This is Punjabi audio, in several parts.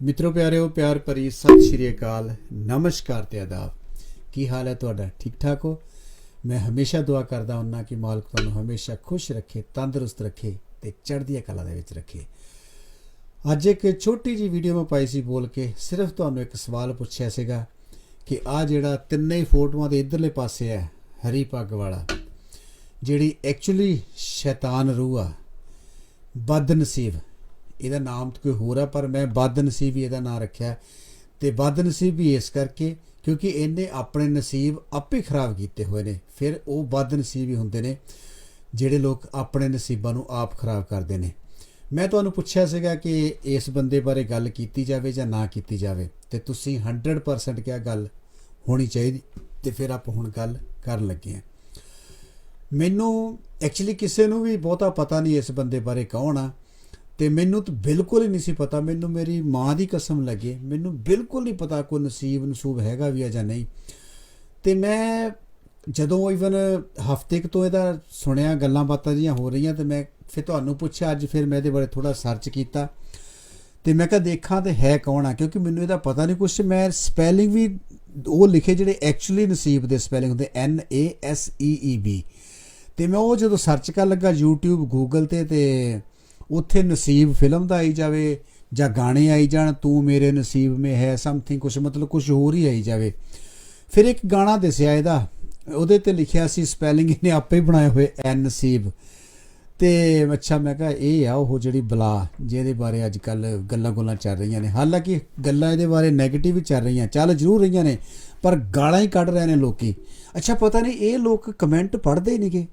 ਮਿੱਤਰੋ ਪਿਆਰਿਓ, ਪਿਆਰ ਭਰੀ ਸਤਿ ਸ਼੍ਰੀ ਅਕਾਲ। ਨਮਸਕਾਰ ਤੇ ਆਦਾਬ। ਕੀ ਹਾਲ ਹੈ ਤੁਹਾਡਾ? ਠੀਕ ਠਾਕ ਹੋ? ਮੈਂ ਹਮੇਸ਼ਾ ਦੁਆ ਕਰਦਾ ਹੁੰਨਾ ਕਿ ਮਾਲਕ ਤੁਹਾਨੂੰ ਹਮੇਸ਼ਾ ਖੁਸ਼ ਰੱਖੇ, ਤੰਦਰੁਸਤ ਰੱਖੇ ਤੇ ਚੜ੍ਹਦੀ ਕਲਾ ਦੇ ਵਿੱਚ ਰੱਖੇ। ਅੱਜ ਇੱਕ ਛੋਟੀ ਜੀ ਵੀਡੀਓ ਮੈਂ ਪਾਈ ਸੀ ਬੋਲ ਕੇ। ਸਿਰਫ ਤੁਹਾਨੂੰ ਇੱਕ ਸਵਾਲ ਪੁੱਛਿਆ ਸੀਗਾ ਕਿ ਆ ਜਿਹੜਾ ਤਿੰਨੇ ਹੀ ਫੋਟੋਆਂ ਦੇ ਇਧਰਲੇ ਪਾਸੇ ਹੈ, ਹਰੀ ਪੱਗ ਵਾਲਾ, ਜਿਹੜੀ ਐਕਚੁਅਲੀ ਸ਼ੈਤਾਨ ਰੂਹ ਆ, ਬਦਨਸੀਬ। ਇਹਦਾ ਨਾਮ ਤਾਂ ਕੋਈ ਹੋਰ ਆ, ਪਰ ਮੈਂ ਬਦਨਸੀਬ ਹੀ ਇਹਦਾ ਨਾਮ ਰੱਖਿਆ। ਤੇ ਬਦਨਸੀਬ ਵੀ ਇਸ ਕਰਕੇ, ਕਿਉਂਕਿ ਇਹਨੇ ਆਪਣੇ ਨਸੀਬ ਆਪੇ ਖਰਾਬ ਕੀਤੇ ਹੋਏ ਨੇ। ਫਿਰ ਉਹ ਬਦਨਸੀਬ ਹੀ ਹੁੰਦੇ ਨੇ, ਜਿਹੜੇ ਲੋਕ ਆਪਣੇ ਨਸੀਬਾਂ ਨੂੰ ਆਪ ਖਰਾਬ ਕਰਦੇ ਨੇ। ਮੈਂ ਤੁਹਾਨੂੰ ਪੁੱਛਿਆ ਸੀਗਾ ਕਿ ਇਸ ਬੰਦੇ ਬਾਰੇ ਗੱਲ ਕੀਤੀ ਜਾਵੇ ਜਾਂ ਨਾ ਕੀਤੀ ਜਾਵੇ। ਤੇ ਤੁਸੀਂ 100% ਕਿਹਾ ਗੱਲ ਹੋਣੀ ਚਾਹੀਦੀ। ਤੇ ਫਿਰ ਆਪਾਂ ਹੁਣ ਗੱਲ ਕਰਨ ਲੱਗੇ ਹਾਂ। ਮੈਨੂੰ ਐਕਚੁਅਲੀ ਕਿਸੇ ਨੂੰ ਵੀ ਬਹੁਤਾ ਪਤਾ ਨਹੀਂ ਇਸ ਬੰਦੇ ਬਾਰੇ ਕੌਣ ਆ। ਤੇ ਮੈਨੂੰ ਤਾਂ ਬਿਲਕੁਲ ਹੀ ਨਹੀਂ ਸੀ ਪਤਾ, ਮੈਨੂੰ ਮੇਰੀ ਮਾਂ ਦੀ ਕਸਮ ਲੱਗੇ। ਮੈਨੂੰ ਬਿਲਕੁਲ ਨਹੀਂ ਪਤਾ ਕੋਈ ਨਸੀਬ ਨਸੂਬ ਹੈਗਾ ਵੀ ਆ ਜਾਂ ਨਹੀਂ। ਤੇ ਮੈਂ ਜਦੋਂ ਇਵਨ ਹਫ਼ਤੇ ਕੁ ਤੋਂ ਇਹਦਾ ਸੁਣਿਆ, ਗੱਲਾਂ ਬਾਤਾਂ ਜੀਆਂ ਹੋ ਰਹੀਆਂ, ਤੇ ਮੈਂ ਫਿਰ ਤੁਹਾਨੂੰ ਪੁੱਛਿਆ, ਅੱਜ ਫਿਰ ਮੈਂ ਇਹਦੇ ਬਾਰੇ ਥੋੜਾ ਸਰਚ ਕੀਤਾ। ਤੇ ਮੈਂ ਕਿਹਾ ਦੇਖਾਂ ਤੇ ਹੈ ਕੌਣ ਆ, ਕਿਉਂਕਿ ਮੈਨੂੰ ਇਹਦਾ ਪਤਾ ਨਹੀਂ ਕੁਛ। ਮੈਂ ਸਪੈਲਿੰਗ ਵੀ ਉਹ ਲਿਖੇ ਜਿਹੜੇ ਐਕਚੁਅਲੀ ਨਸੀਬ ਦੇ ਸਪੈਲਿੰਗ ਹੁੰਦੇ, N A S E E B ਤੇ ਮੈਂ ਉਹ ਜਦੋਂ ਸਰਚ ਕਰਨ ਲੱਗਾ YouTube, Google ਤੇ ਤੇ ਉੱਥੇ ਨਸੀਬ ਫਿਲਮ ਦਾ ਆਈ ਜਾਵੇ ਜਾਂ ਗਾਣੇ ਆਈ ਜਾਣ, ਤੂੰ ਮੇਰੇ ਨਸੀਬ ਮੇ ਹੈ ਸਮਥਿੰਗ ਕੁਛ, ਮਤਲਬ ਕੁਛ ਹੋਰ ਹੀ ਆਈ ਜਾਵੇ। ਫਿਰ ਇੱਕ ਗਾਣਾ ਦਿਸਿਆ ਇਹਦਾ, ਉਹਦੇ ਤੇ ਲਿਖਿਆ ਸੀ ਸਪੈਲਿੰਗ ਇਹਨੇ ਆਪੇ ਹੀ ਬਣਾਏ ਹੋਏ, ਐਨ ਨਸੀਬ। ਤੇ ਅੱਛਾ, ਮੈਂ ਕਿਹਾ ਇਹ ਆ ਉਹ ਜਿਹੜੀ ਬਲਾ, ਜਿਹਦੇ ਬਾਰੇ ਅੱਜ ਕੱਲ ਗੱਲਾਂ ਗੁੱਲਾਂ ਚੱਲ ਰਹੀਆਂ ਨੇ। ਹਾਲਾਂਕਿ ਗੱਲਾਂ ਇਹਦੇ ਬਾਰੇ 네ਗੇਟਿਵ ਵੀ ਚੱਲ ਰਹੀਆਂ, ਚੱਲ ਜ਼ਰੂਰ ਰਹੀਆਂ ਨੇ, ਪਰ ਗਾਲਾਂ ਹੀ ਕੱਢ ਰਹੇ ਨੇ ਲੋਕੀ। ਅੱਛਾ, ਪਤਾ ਨਹੀਂ ਇਹ ਲੋਕ ਕਮੈਂਟ ਪੜ੍ਹਦੇ ਹੀ ਨਹੀਂਗੇ।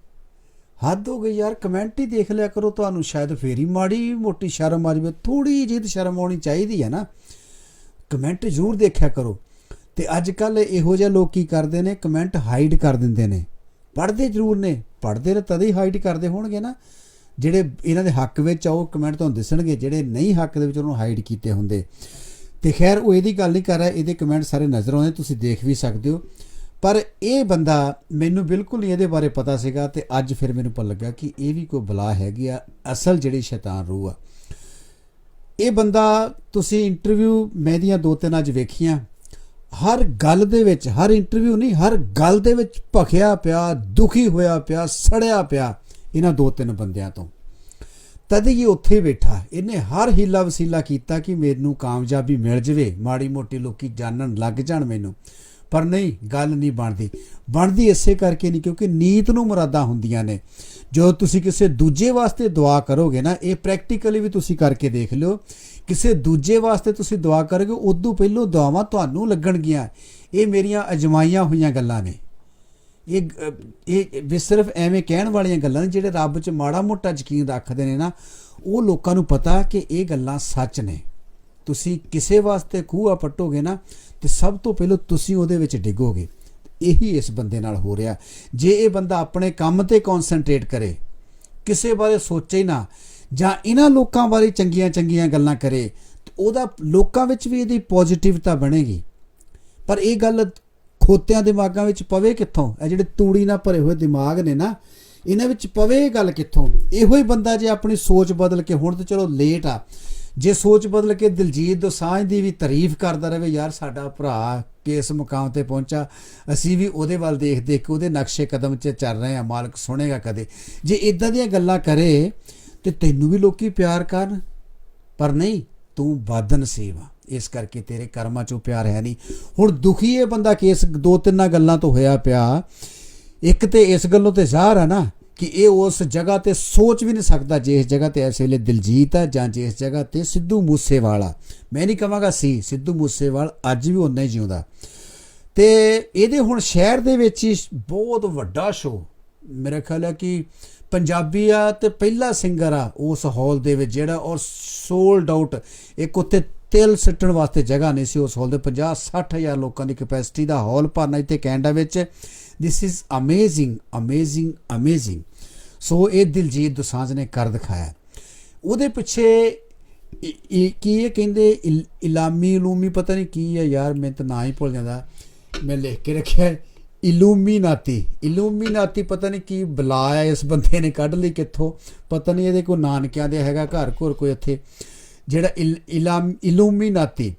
ਹੱਦ ਹੋ ਗਈ ਯਾਰ, ਕਮੈਂਟ ਹੀ ਦੇਖ ਲਿਆ ਕਰੋ ਤੁਹਾਨੂੰ, ਸ਼ਾਇਦ ਫੇਰ ਹੀ ਮਾੜੀ ਮੋਟੀ ਸ਼ਰਮ ਆ ਜਾਵੇ ਥੋੜੀ ਜਿਹੀ ਤਾਂ ਸ਼ਰਮ ਆਉਣੀ ਚਾਹੀਦੀ ਹੈ ਨਾ। ਕਮੈਂਟ ਜ਼ਰੂਰ ਦੇਖਿਆ ਕਰੋ। ਤੇ ਅੱਜ ਕੱਲ ਇਹੋ ਜਿਹੇ ਲੋਕ ਕੀ ਕਰਦੇ ਨੇ, ਕਮੈਂਟ ਹਾਈਡ ਕਰ ਦਿੰਦੇ ਨੇ। ਪੜ੍ਹਦੇ ਜ਼ਰੂਰ ਨੇ, ਪੜ੍ਹਦੇ ਨੇ ਤਦ ਹੀ ਹਾਈਡ ਕਰਦੇ ਹੋਣਗੇ ਨਾ। ਜਿਹੜੇ ਇਹਨਾਂ ਦੇ ਹੱਕ ਵਿੱਚ ਆ, ਉਹ ਕਮੈਂਟ ਤੁਹਾਨੂੰ ਦਿਸਣਗੇ, ਜਿਹੜੇ ਨਹੀਂ ਹੱਕ ਦੇ ਵਿੱਚ ਉਹਨੂੰ ਹਾਈਡ ਕੀਤੇ ਹੁੰਦੇ। ਤੇ ਖੈਰ, ਉਹ ਇਹਦੀ ਗੱਲ ਨਹੀਂ ਕਰ ਰਿਹਾ, ਇਹਦੇ ਕਮੈਂਟ ਸਾਰੇ ਨਜ਼ਰ ਆਉਂਦੇ, ਤੁਸੀਂ ਦੇਖ ਵੀ ਸਕਦੇ ਹੋ। ਪਰ ਇਹ ਬੰਦਾ ਮੈਨੂੰ ਬਿਲਕੁਲ ਨਹੀਂ ਇਹਦੇ ਬਾਰੇ ਪਤਾ ਸੀਗਾ ਤੇ ਅੱਜ ਫਿਰ ਮੈਨੂੰ ਪਤਾ ਲੱਗਾ ਕਿ ਇਹ ਵੀ ਕੋਈ ਬਲਾ ਹੈਗੀ ਆ, ਅਸਲ ਜਿਹੜੀ ਸ਼ੈਤਾਨ ਰੂਹ ਆ। ਇਹ ਬੰਦਾ ਤੁਸੀਂ ਇੰਟਰਵਿਊ ਮੈਂ ਦੀਆਂ ਦੋ ਤਿੰਨ ਅੱਜ ਵੇਖੀਆਂ, ਹਰ ਗੱਲ ਦੇ ਵਿੱਚ, ਹਰ ਇੰਟਰਵਿਊ ਨਹੀਂ, ਹਰ ਗੱਲ ਦੇ ਵਿੱਚ ਭਖਿਆ ਪਿਆ, ਦੁਖੀ ਹੋਇਆ ਪਿਆ, ਸੜਿਆ ਪਿਆ ਇਹਨਾਂ ਦੋ ਤਿੰਨ ਬੰਦਿਆਂ ਤੋਂ। ਤਦ ਇਹ ਉੱਥੇ ਬੈਠਾ। ਇਹਨੇ ਹਰ ਹੀਲਾ ਵਸੀਲਾ ਕੀਤਾ ਕਿ ਮੈਨੂੰ ਕਾਮਯਾਬੀ ਮਿਲ ਜਵੇ, ਮਾੜੀ ਮੋਟੀ ਲੋਕੀ ਜਾਣਨ ਲੱਗ ਜਾਣ ਮੈਨੂੰ। ਪਰ ਨਹੀਂ, ਗੱਲ ਨਹੀਂ ਬਣਦੀ। ਬਣਦੀ ਇਸੇ ਕਰਕੇ ਨਹੀਂ ਕਿਉਂਕਿ ਨੀਤ ਨੂੰ ਮੁਰਾਦਾਂ ਹੁੰਦੀਆਂ ਨੇ। ਜੋ ਤੁਸੀਂ ਕਿਸੇ ਦੂਜੇ ਵਾਸਤੇ ਦੁਆ ਕਰੋਗੇ ਨਾ, ਇਹ ਪ੍ਰੈਕਟੀਕਲੀ ਵੀ ਤੁਸੀਂ ਕਰਕੇ ਦੇਖ ਲਿਓ। ਕਿਸੇ ਦੂਜੇ ਵਾਸਤੇ ਤੁਸੀਂ ਦੁਆ ਕਰੋਗੇ, ਉਦੋਂ ਪਹਿਲਾਂ ਦੁਆਵਾਂ ਤੁਹਾਨੂੰ ਲੱਗਣਗੀਆਂ। ਇਹ ਮੇਰੀਆਂ ਅਜਮਾਈਆਂ ਹੋਈਆਂ ਗੱਲਾਂ ਨੇ। ਇਹ ਇਹ ਵੀ ਸਿਰਫ ਐਵੇਂ ਕਹਿਣ ਵਾਲੀਆਂ ਗੱਲਾਂ ਨੇ ਜਿਹੜੇ ਰੱਬ 'ਚ ਮਾੜਾ ਮੋਟਾ ਯਕੀਨ ਰੱਖਦੇ ਨੇ ਨਾ। ਉਹ ਲੋਕਾਂ ਨੂੰ ਪਤਾ ਕਿ ਇਹ ਗੱਲਾਂ ਸੱਚ ਨੇ। ਤੁਸੀਂ ਕਿਸੇ ਵਾਸਤੇ ਖੂਹਾ ਪੱਟੋਗੇ ਨਾ ਤੇ ਸਭ ਤੋਂ ਪਹਿਲਾਂ ਤੁਸੀਂ ਉਹਦੇ ਵਿੱਚ ਡਿੱਗੋਗੇ। ਇਹੀ ਇਸ ਬੰਦੇ ਨਾਲ ਹੋ ਰਿਹਾ। ਜੇ ਇਹ ਬੰਦਾ ਆਪਣੇ ਕੰਮ ਤੇ ਕਨਸੈਂਟਰੇਟ ਕਰੇ, ਕਿਸੇ ਬਾਰੇ ਸੋਚੇ ਨਾ, ਜਾਂ ਇਹਨਾਂ ਲੋਕਾਂ ਬਾਰੇ ਚੰਗੀਆਂ ਚੰਗੀਆਂ ਗੱਲਾਂ ਕਰੇ, ਤੇ ਉਹਦਾ ਲੋਕਾਂ ਵਿੱਚ ਵੀ ਇਹਦੀ ਪੋਜ਼ਿਟਿਵਤਾ ਬਣੇਗੀ। ਪਰ ਇਹ ਗੱਲ ਖੋਤਿਆਂ ਦਿਮਾਗਾਂ ਵਿੱਚ ਪਵੇ ਕਿੱਥੋਂ? ਇਹ ਜਿਹੜੇ ਤੂੜੀ ਨਾਲ ਭਰੇ ਹੋਏ ਦਿਮਾਗ ਨੇ ਨਾ, ਇਹਨਾਂ ਵਿੱਚ ਪਵੇ ਇਹ ਗੱਲ ਕਿੱਥੋਂ? ਇਹੋ ਹੀ ਬੰਦਾ ਜੇ ਆਪਣੀ ਸੋਚ ਬਦਲ ਕੇ, ਹੁਣ ਤਾਂ ਚਲੋ ਲੇਟ ਆ। ਜੇ ਸੋਚ ਬਦਲ ਕੇ ਦਿਲਜੀਤ ਦੋਸਾਂਝ ਦੀ ਵੀ ਤਾਰੀਫ ਕਰਦਾ ਰਹੇ, ਯਾਰ ਸਾਡਾ ਭਰਾ ਕਿਸ ਮੁਕਾਮ ਤੇ ਪਹੁੰਚਾ, ਅਸੀਂ ਵੀ ਉਹਦੇ ਵੱਲ ਦੇਖ ਦੇਖ ਕੇ ਉਹਦੇ ਨਕਸ਼ੇ ਕਦਮ 'ਚ ਚੱਲ ਰਹੇ ਆ ਮਾਲਕ ਸੁਣੇਗਾ ਕਦੇ। ਜੇ ਇਦਾਂ ਦੀਆਂ ਗੱਲਾਂ ਕਰੇ, ਤੇ ਤੈਨੂੰ ਵੀ ਲੋਕੀ ਪਿਆਰ ਕਰਨ। ਪਰ ਨਹੀਂ, ਤੂੰ ਬਦਨਸੀਬ ਆ ਇਸ ਕਰਕੇ ਤੇਰੇ ਕਰਮਾਂ 'ਚੋਂ ਪਿਆਰ ਹੈ ਨਹੀਂ। ਹੁਣ ਦੁਖੀ ਇਹ ਬੰਦਾ ਕੇਸ, ਦੋ ਤਿੰਨਾਂ ਗੱਲਾਂ ਤੋਂ ਹੋਇਆ ਪਿਆ। ਇੱਕ ਤੇ ਇਸ ਗੱਲੋਂ ਤੇ ਜ਼ਾਹਰ ਹੈ ਨਾ ਕਿ ਇਹ ਉਸ ਜਗ੍ਹਾ ਤੇ ਸੋਚ ਵੀ ਨਹੀਂ ਸਕਦਾ ਜਿਸ ਜਗ੍ਹਾ ਤੇ ਇਸ ਵੇਲੇ ਦਿਲਜੀਤ ਆ ਜਾਂ ਜਿਸ ਜਗ੍ਹਾ ਤੇ ਸਿੱਧੂ ਮੂਸੇਵਾਲਾ ਮੈਂ ਨਹੀਂ ਕਹਾਂਗਾ ਸੀ, ਸਿੱਧੂ ਮੂਸੇਵਾਲ ਅੱਜ ਵੀ ਉਨਾ ਹੀ ਜਿਉਂਦਾ। ਤੇ ਇਹਦੇ ਹੁਣ ਸ਼ਹਿਰ ਦੇ ਵਿੱਚ ਹੀ ਬਹੁਤ ਵੱਡਾ ਸ਼ੋਅ ਮੇਰਾ ਖਿਆਲ ਹੈ ਕਿ ਪੰਜਾਬੀ ਆ ਤੇ ਪਹਿਲਾ ਸਿੰਗਰ ਆ ਉਸ ਹਾਲ ਦੇ ਵਿੱਚ ਜਿਹੜਾ ਔਰ ਸੋਲਡ ਆਊਟ ਇੱਕ ਉੱਤੇ ਤਿਲ ਸਿੱਟਣ ਵਾਸਤੇ ਜਗ੍ਹਾ ਨਹੀਂ ਸੀ ਉਸ ਹਾਲ ਦੇ। 50 60000 ਲੋਕਾਂ ਦੀ ਕਪੈਸਿਟੀ ਦਾ ਹਾਲ ਭਰਨਾ ਇੱਥੇ ਕੈਨੇਡਾ ਵਿੱਚ। This is amazing amazing amazing so ਇਹ ਦਿਲਜੀਤ ਦੋਸਾਂਝ ਨੇ ਕਰ ਦਿਖਾਇਆ। ਉਹਦੇ ਪਿੱਛੇ ਕੀ ਇਹ ਕਹਿੰਦੇ ਇਲ- ਇਲਾਮੀ ਇਲੂਮੀ ਪਤਾ ਨਹੀਂ ਕੀ ਹੈ ਯਾਰ ਮੈਂ ਤਾਂ ਨਾਂ ਹੀ ਭੁੱਲ ਜਾਂਦਾ। ਮੈਂ ਲਿਖ ਕੇ ਰੱਖਿਆ ਹੈ, ਇਲੂਮੀਨਾਤੀ ਇਲੂਮੀਨਾਤੀ ਪਤਾ ਨਹੀਂ ਕੀ ਬਲਾ ਹੈ ਇਸ ਬੰਦੇ ਨੇ ਕੱਢ ਲਈ ਕਿੱਥੋਂ। ਪਤਾ ਨਹੀਂ ਇਹਦੇ ਕੋਈ ਨਾਨਕਿਆਂ ਦੇ ਹੈਗਾ ਘਰ ਘਰ ਕੋਈ ਇੱਥੇ। ਜਿਹੜਾ ਇਲ- ਇਲਾਮ ਇਲੂਮੀਨਾਤੀ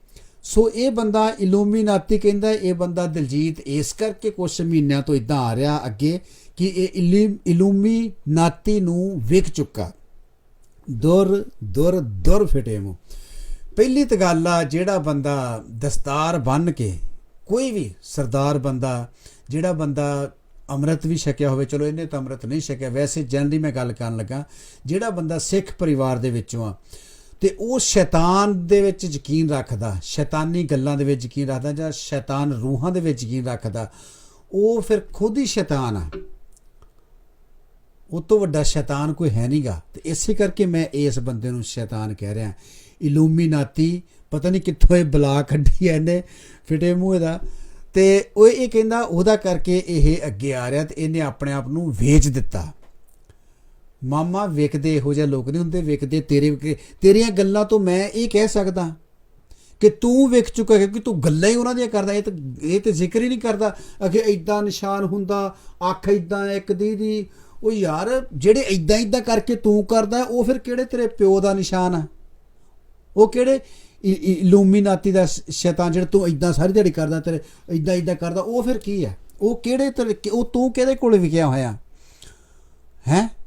ਸੋ ਇਹ ਬੰਦਾ ਇਲੂਮੀਨਾਤੀ ਕਹਿੰਦਾ, ਇਹ ਬੰਦਾ ਦਿਲਜੀਤ, ਇਸ ਕਰਕੇ ਕੁਝ ਮਹੀਨਿਆਂ ਤੋਂ ਇਦਾਂ ਆ ਰਿਹਾ ਅੱਗੇ ਕਿ ਇਹ ਇਲੀ- ਇਲੂਮੀਨਾਤੀ ਨੂੰ ਵਿਕ ਚੁੱਕਾ। ਦੁਰ ਦੁਰ ਦੁਰ ਫਿਟੇ ਮੂੰਹ। ਪਹਿਲੀ ਤਾਂ ਗੱਲ ਆ, ਜਿਹੜਾ ਬੰਦਾ ਦਸਤਾਰ ਬੰਨ ਕੇ, ਕੋਈ ਵੀ ਸਰਦਾਰ ਬੰਦਾ, ਜਿਹੜਾ ਬੰਦਾ ਅੰਮ੍ਰਿਤ ਵੀ ਛਕਿਆ ਹੋਵੇ, ਚਲੋ ਇਹਨੇ ਤਾਂ ਅੰਮ੍ਰਿਤ ਨਹੀਂ ਛਕਿਆ, ਵੈਸੇ ਜਨਰਲੀ ਮੈਂ ਗੱਲ ਕਰਨ ਲੱਗਾ, ਜਿਹੜਾ ਬੰਦਾ ਸਿੱਖ ਪਰਿਵਾਰ ਦੇ ਵਿੱਚੋਂ ਆ ਤੇ ਉਹ ਸ਼ੈਤਾਨ ਦੇ ਵਿੱਚ ਯਕੀਨ ਰੱਖਦਾ, ਸ਼ੈਤਾਨੀ ਗੱਲਾਂ ਦੇ ਵਿੱਚ ਯਕੀਨ ਰੱਖਦਾ ਜਾਂ ਸ਼ੈਤਾਨ ਰੂਹਾਂ ਦੇ ਵਿੱਚ ਯਕੀਨ ਰੱਖਦਾ, ਉਹ ਫਿਰ ਖੁਦ ਹੀ ਸ਼ੈਤਾਨ ਆ। ਉਹ ਤੋਂ ਵੱਡਾ ਸ਼ੈਤਾਨ ਕੋਈ ਹੈ ਨਹੀਂਗਾ ਤੇ ਇਸੇ ਕਰਕੇ ਮੈਂ ਇਸ ਬੰਦੇ ਨੂੰ ਸ਼ੈਤਾਨ ਕਹਿ ਰਿਹਾ। ਇਲੂਮੀਨਾਤੀ, ਪਤਾ ਨਹੀਂ ਕਿੱਥੋਂ ਇਹ ਬਲਾ ਕੱਢੀ ਐ ਇਹਨੇ, ਫਿਟੇ ਮੂੰਹ ਦਾ ਤੇ ਉਹ ਇਹ ਕਹਿੰਦਾ, ਉਹਦਾ ਕਰਕੇ ਇਹ ਅੱਗੇ ਆ ਰਿਹਾ ਤੇ ਇਹਨੇ ਆਪਣੇ ਆਪ ਨੂੰ ਵੇਚ ਦਿੱਤਾ। ਮਾਮਾ ਵੇਖਦੇ ਇਹੋ ਜਿਹੇ ਲੋਕ ਨਹੀਂ ਹੁੰਦੇ ਵਿਕਦੇ ਤੇਰੇ ਵਿਕ- ਤੇਰੀਆਂ ਗੱਲਾਂ ਤੋਂ ਮੈਂ ਇਹ ਕਹਿ ਸਕਦਾ ਕਿ ਤੂੰ ਵੇਖ ਚੁੱਕਾ ਹੈ ਕਿ ਤੂੰ ਗੱਲਾਂ ਹੀ ਉਹਨਾਂ ਦੀਆਂ ਕਰਦਾ, ਇਹ ਤਾਂ ਇਹ ਤੇ ਜ਼ਿਕਰ ਹੀ ਨਹੀਂ ਕਰਦਾ ਅਗੇ ਇਦਾਂ ਨਿਸ਼ਾਨ ਹੁੰਦਾ, ਅੱਖ ਇਦਾਂ ਇੱਕ ਦੀ ਦੀ। ਉਹ ਯਾਰ, ਜਿਹੜੇ ਇਦਾਂ ਇਦਾਂ ਕਰਕੇ ਤੂੰ ਕਰਦਾ, ਉਹ ਫਿਰ ਕਿਹੜੇ ਤੇਰੇ ਪਿਓ ਦਾ ਨਿਸ਼ਾਨ ਆ? ਉਹ ਕਿਹੜੇ ਇਲੂਮੀਨਾਤੀ ਦਾ ਸ਼- ਸ਼ੈਤਾਨ ਜਿਹੜਾ ਤੂੰ ਇਦਾਂ ਸਾਰੀ ਦਿਹਾੜੀ ਕਰਦਾ, ਤੇਰੇ ਇਦਾਂ ਇਦਾਂ ਕਰਦਾ, ਉਹ ਫਿਰ ਕੀ ਹੈ? ਉਹ ਕਿਹੜੇ ਤੇਰੇ ਉਹ ਤੂੰ ਕਿਹਦੇ ਕੋਲ ਵਿਕਿਆ ਹੋਇਆ? ਹੈ?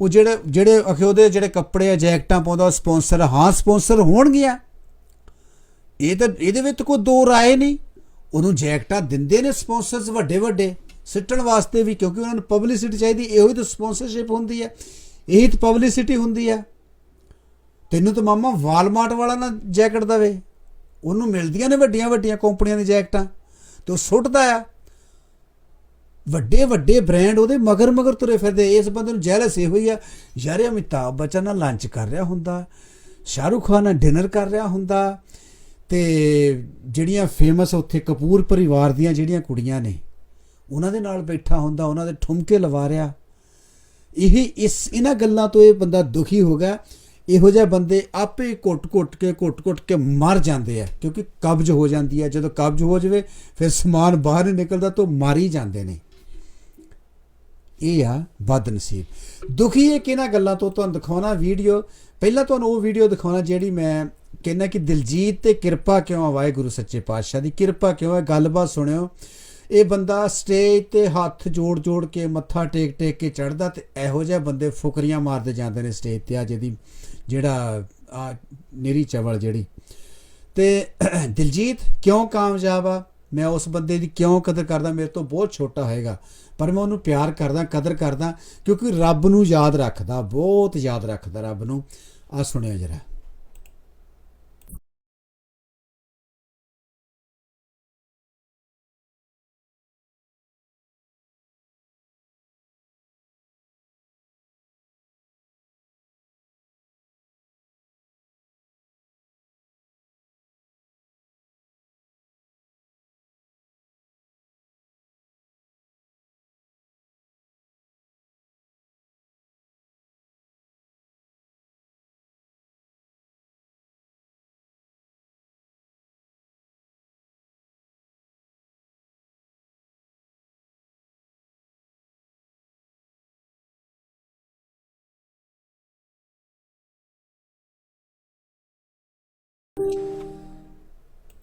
ਉਹ ਜਿਹੜੇ ਜਿਹੜੇ ਅਖੇ ਉਹਦੇ ਜਿਹੜੇ ਕੱਪੜੇ ਆ, ਜੈਕਟਾਂ ਪਾਉਂਦਾ ਸਪਾਂਸਰ ਹਾਂ, ਸਪਾਂਸਰ ਹੋਣਗੀਆਂ। ਇਹ ਤਾਂ, ਇਹਦੇ ਵਿੱਚ ਕੋਈ ਦੋ ਰਾਏ ਨਹੀਂ। ਉਹਨੂੰ ਜੈਕਟਾਂ ਦਿੰਦੇ ਨੇ ਸਪਾਂਸਰਸ ਵੱਡੇ ਵੱਡੇ, ਸਿੱਟਣ ਵਾਸਤੇ ਵੀ, ਕਿਉਂਕਿ ਉਹਨਾਂ ਨੂੰ ਪਬਲਿਸਿਟੀ ਚਾਹੀਦੀ। ਇਹੋ ਹੀ ਤਾਂ ਸਪਾਂਸਰਸ਼ਿਪ ਹੁੰਦੀ ਹੈ ਇਹੀ ਤਾਂ ਪਬਲਿਸਿਟੀ ਹੁੰਦੀ ਹੈ ਤੈਨੂੰ ਤਾਂ ਮਾਮਾ ਵਾਲਮਾਰਟ ਵਾਲਾ ਨਾ ਜੈਕਟ ਦਵੇ। ਉਹਨੂੰ ਮਿਲਦੀਆਂ ਨੇ ਵੱਡੀਆਂ ਵੱਡੀਆਂ ਕੰਪਨੀਆਂ ਦੀਆਂ ਜੈਕਟਾਂ। ਤੇ ਉਹ ਸੁੱਟਦਾ ਆ। ਵੱਡੇ ਵੱਡੇ ਬ੍ਰਾਂਡ ਉਹਦੇ ਮਗਰ ਮਗਰ ਤੁਰੇ ਫਿਰਦੇ, ਇਸ ਬੰਦੇ ਨੂੰ ਜੈਲਸ ਇਹੋ ਹੀ ਆ। ਯਾਰ ਇਹ ਅਮਿਤਾਭ ਬੱਚਨ ਨਾਲ ਲੰਚ ਕਰ ਰਿਹਾ ਹੁੰਦਾ, ਸ਼ਾਹਰੁਖ ਖਾਨ ਨਾਲ ਡਿਨਰ ਕਰ ਰਿਹਾ ਹੁੰਦਾ, ਤੇ ਜਿਹੜੀਆਂ ਫੇਮਸ ਉੱਥੇ ਕਪੂਰ ਪਰਿਵਾਰ ਦੀਆਂ ਜਿਹੜੀਆਂ ਕੁੜੀਆਂ ਨੇ, ਉਹਨਾਂ ਦੇ ਨਾਲ ਬੈਠਾ ਹੁੰਦਾ, ਉਹਨਾਂ ਦੇ ਠੁਮਕੇ ਲਵਾ ਰਿਹਾ। ਇਹ ਇਸ, ਇਹਨਾਂ ਗੱਲਾਂ ਤੋਂ ਇਹ ਬੰਦਾ ਦੁਖੀ ਹੋ ਗਿਆ। ਇਹੋ ਜਿਹੇ ਬੰਦੇ ਆਪੇ ਘੁੱਟ-ਘੁੱਟ ਕੇ ਘੁੱਟ-ਘੁੱਟ ਕੇ ਮਰ ਜਾਂਦੇ ਆ, ਕਿਉਂਕਿ ਕਬਜ਼ ਹੋ ਜਾਂਦੀ ਹੈ ਜਦੋਂ ਕਬਜ਼ ਹੋ ਜਾਵੇ, ਫਿਰ ਸਮਾਨ ਬਾਹਰ ਨਹੀਂ ਨਿਕਲਦਾ, ਤਾਂ ਮਾਰੀ ਜਾਂਦੇ ਨੇ। ਇਹ ਆ ਬਦਨਸੀਬ ਦੁਖੀ ਹੈ ਕਿ ਇਹਨਾਂ ਗੱਲਾਂ ਤੋਂ? ਤੁਹਾਨੂੰ ਦਿਖਾਉਣਾ ਵੀਡੀਓ। ਪਹਿਲਾਂ ਤੁਹਾਨੂੰ ਉਹ ਵੀਡੀਓ ਦਿਖਾਉਣਾ ਜਿਹੜੀ ਮੈਂ ਕਹਿੰਦਾ ਕਿ ਦਿਲਜੀਤ ਤੇ ਕਿਰਪਾ ਕਿਉਂ ਆ ਵਾਹਿਗੁਰੂ ਸੱਚੇ ਪਾਤਸ਼ਾਹ ਦੀ? ਕਿਰਪਾ ਕਿਉਂ ਹੈ ਗੱਲਬਾਤ ਸੁਣਿਓ। ਇਹ ਬੰਦਾ ਸਟੇਜ ਤੇ ਹੱਥ ਜੋੜ ਜੋੜ ਕੇ ਮੱਥਾ ਟੇਕ ਟੇਕ ਕੇ ਚੜਦਾ ਤੇ ਇਹੋ ਜਿਹੇ ਬੰਦੇ ਫੁਕਰੀਆਂ ਮਾਰਦੇ ਜਾਂਦੇ ਨੇ ਸਟੇਜ ਤੇ ਆ ਜਿਹਦੀ, ਜਿਹੜਾ ਆ ਨਿਰੀ ਚਵਲ ਜਿਹੜੀ। ਤੇ ਦਿਲਜੀਤ ਕਿਉਂ ਕਾਮਯਾਬ ਆ? ਮੈਂ ਉਸ ਬੰਦੇ ਦੀ ਕਿਉਂ ਕਦਰ ਕਰਦਾ? ਮੇਰੇ ਤੋਂ ਬਹੁਤ ਛੋਟਾ ਹੋਏਗਾ। ਪਰ ਮੈਂ ਉਹਨੂੰ ਪਿਆਰ ਕਰਦਾ, ਕਦਰ ਕਰਦਾ, ਕਿਉਂਕਿ ਰੱਬ ਨੂੰ ਯਾਦ ਰੱਖਦਾ, ਬਹੁਤ ਯਾਦ ਰੱਖਦਾ ਰੱਬ ਨੂੰ। ਆ ਸੁਣਿਓ ਜਰਾ।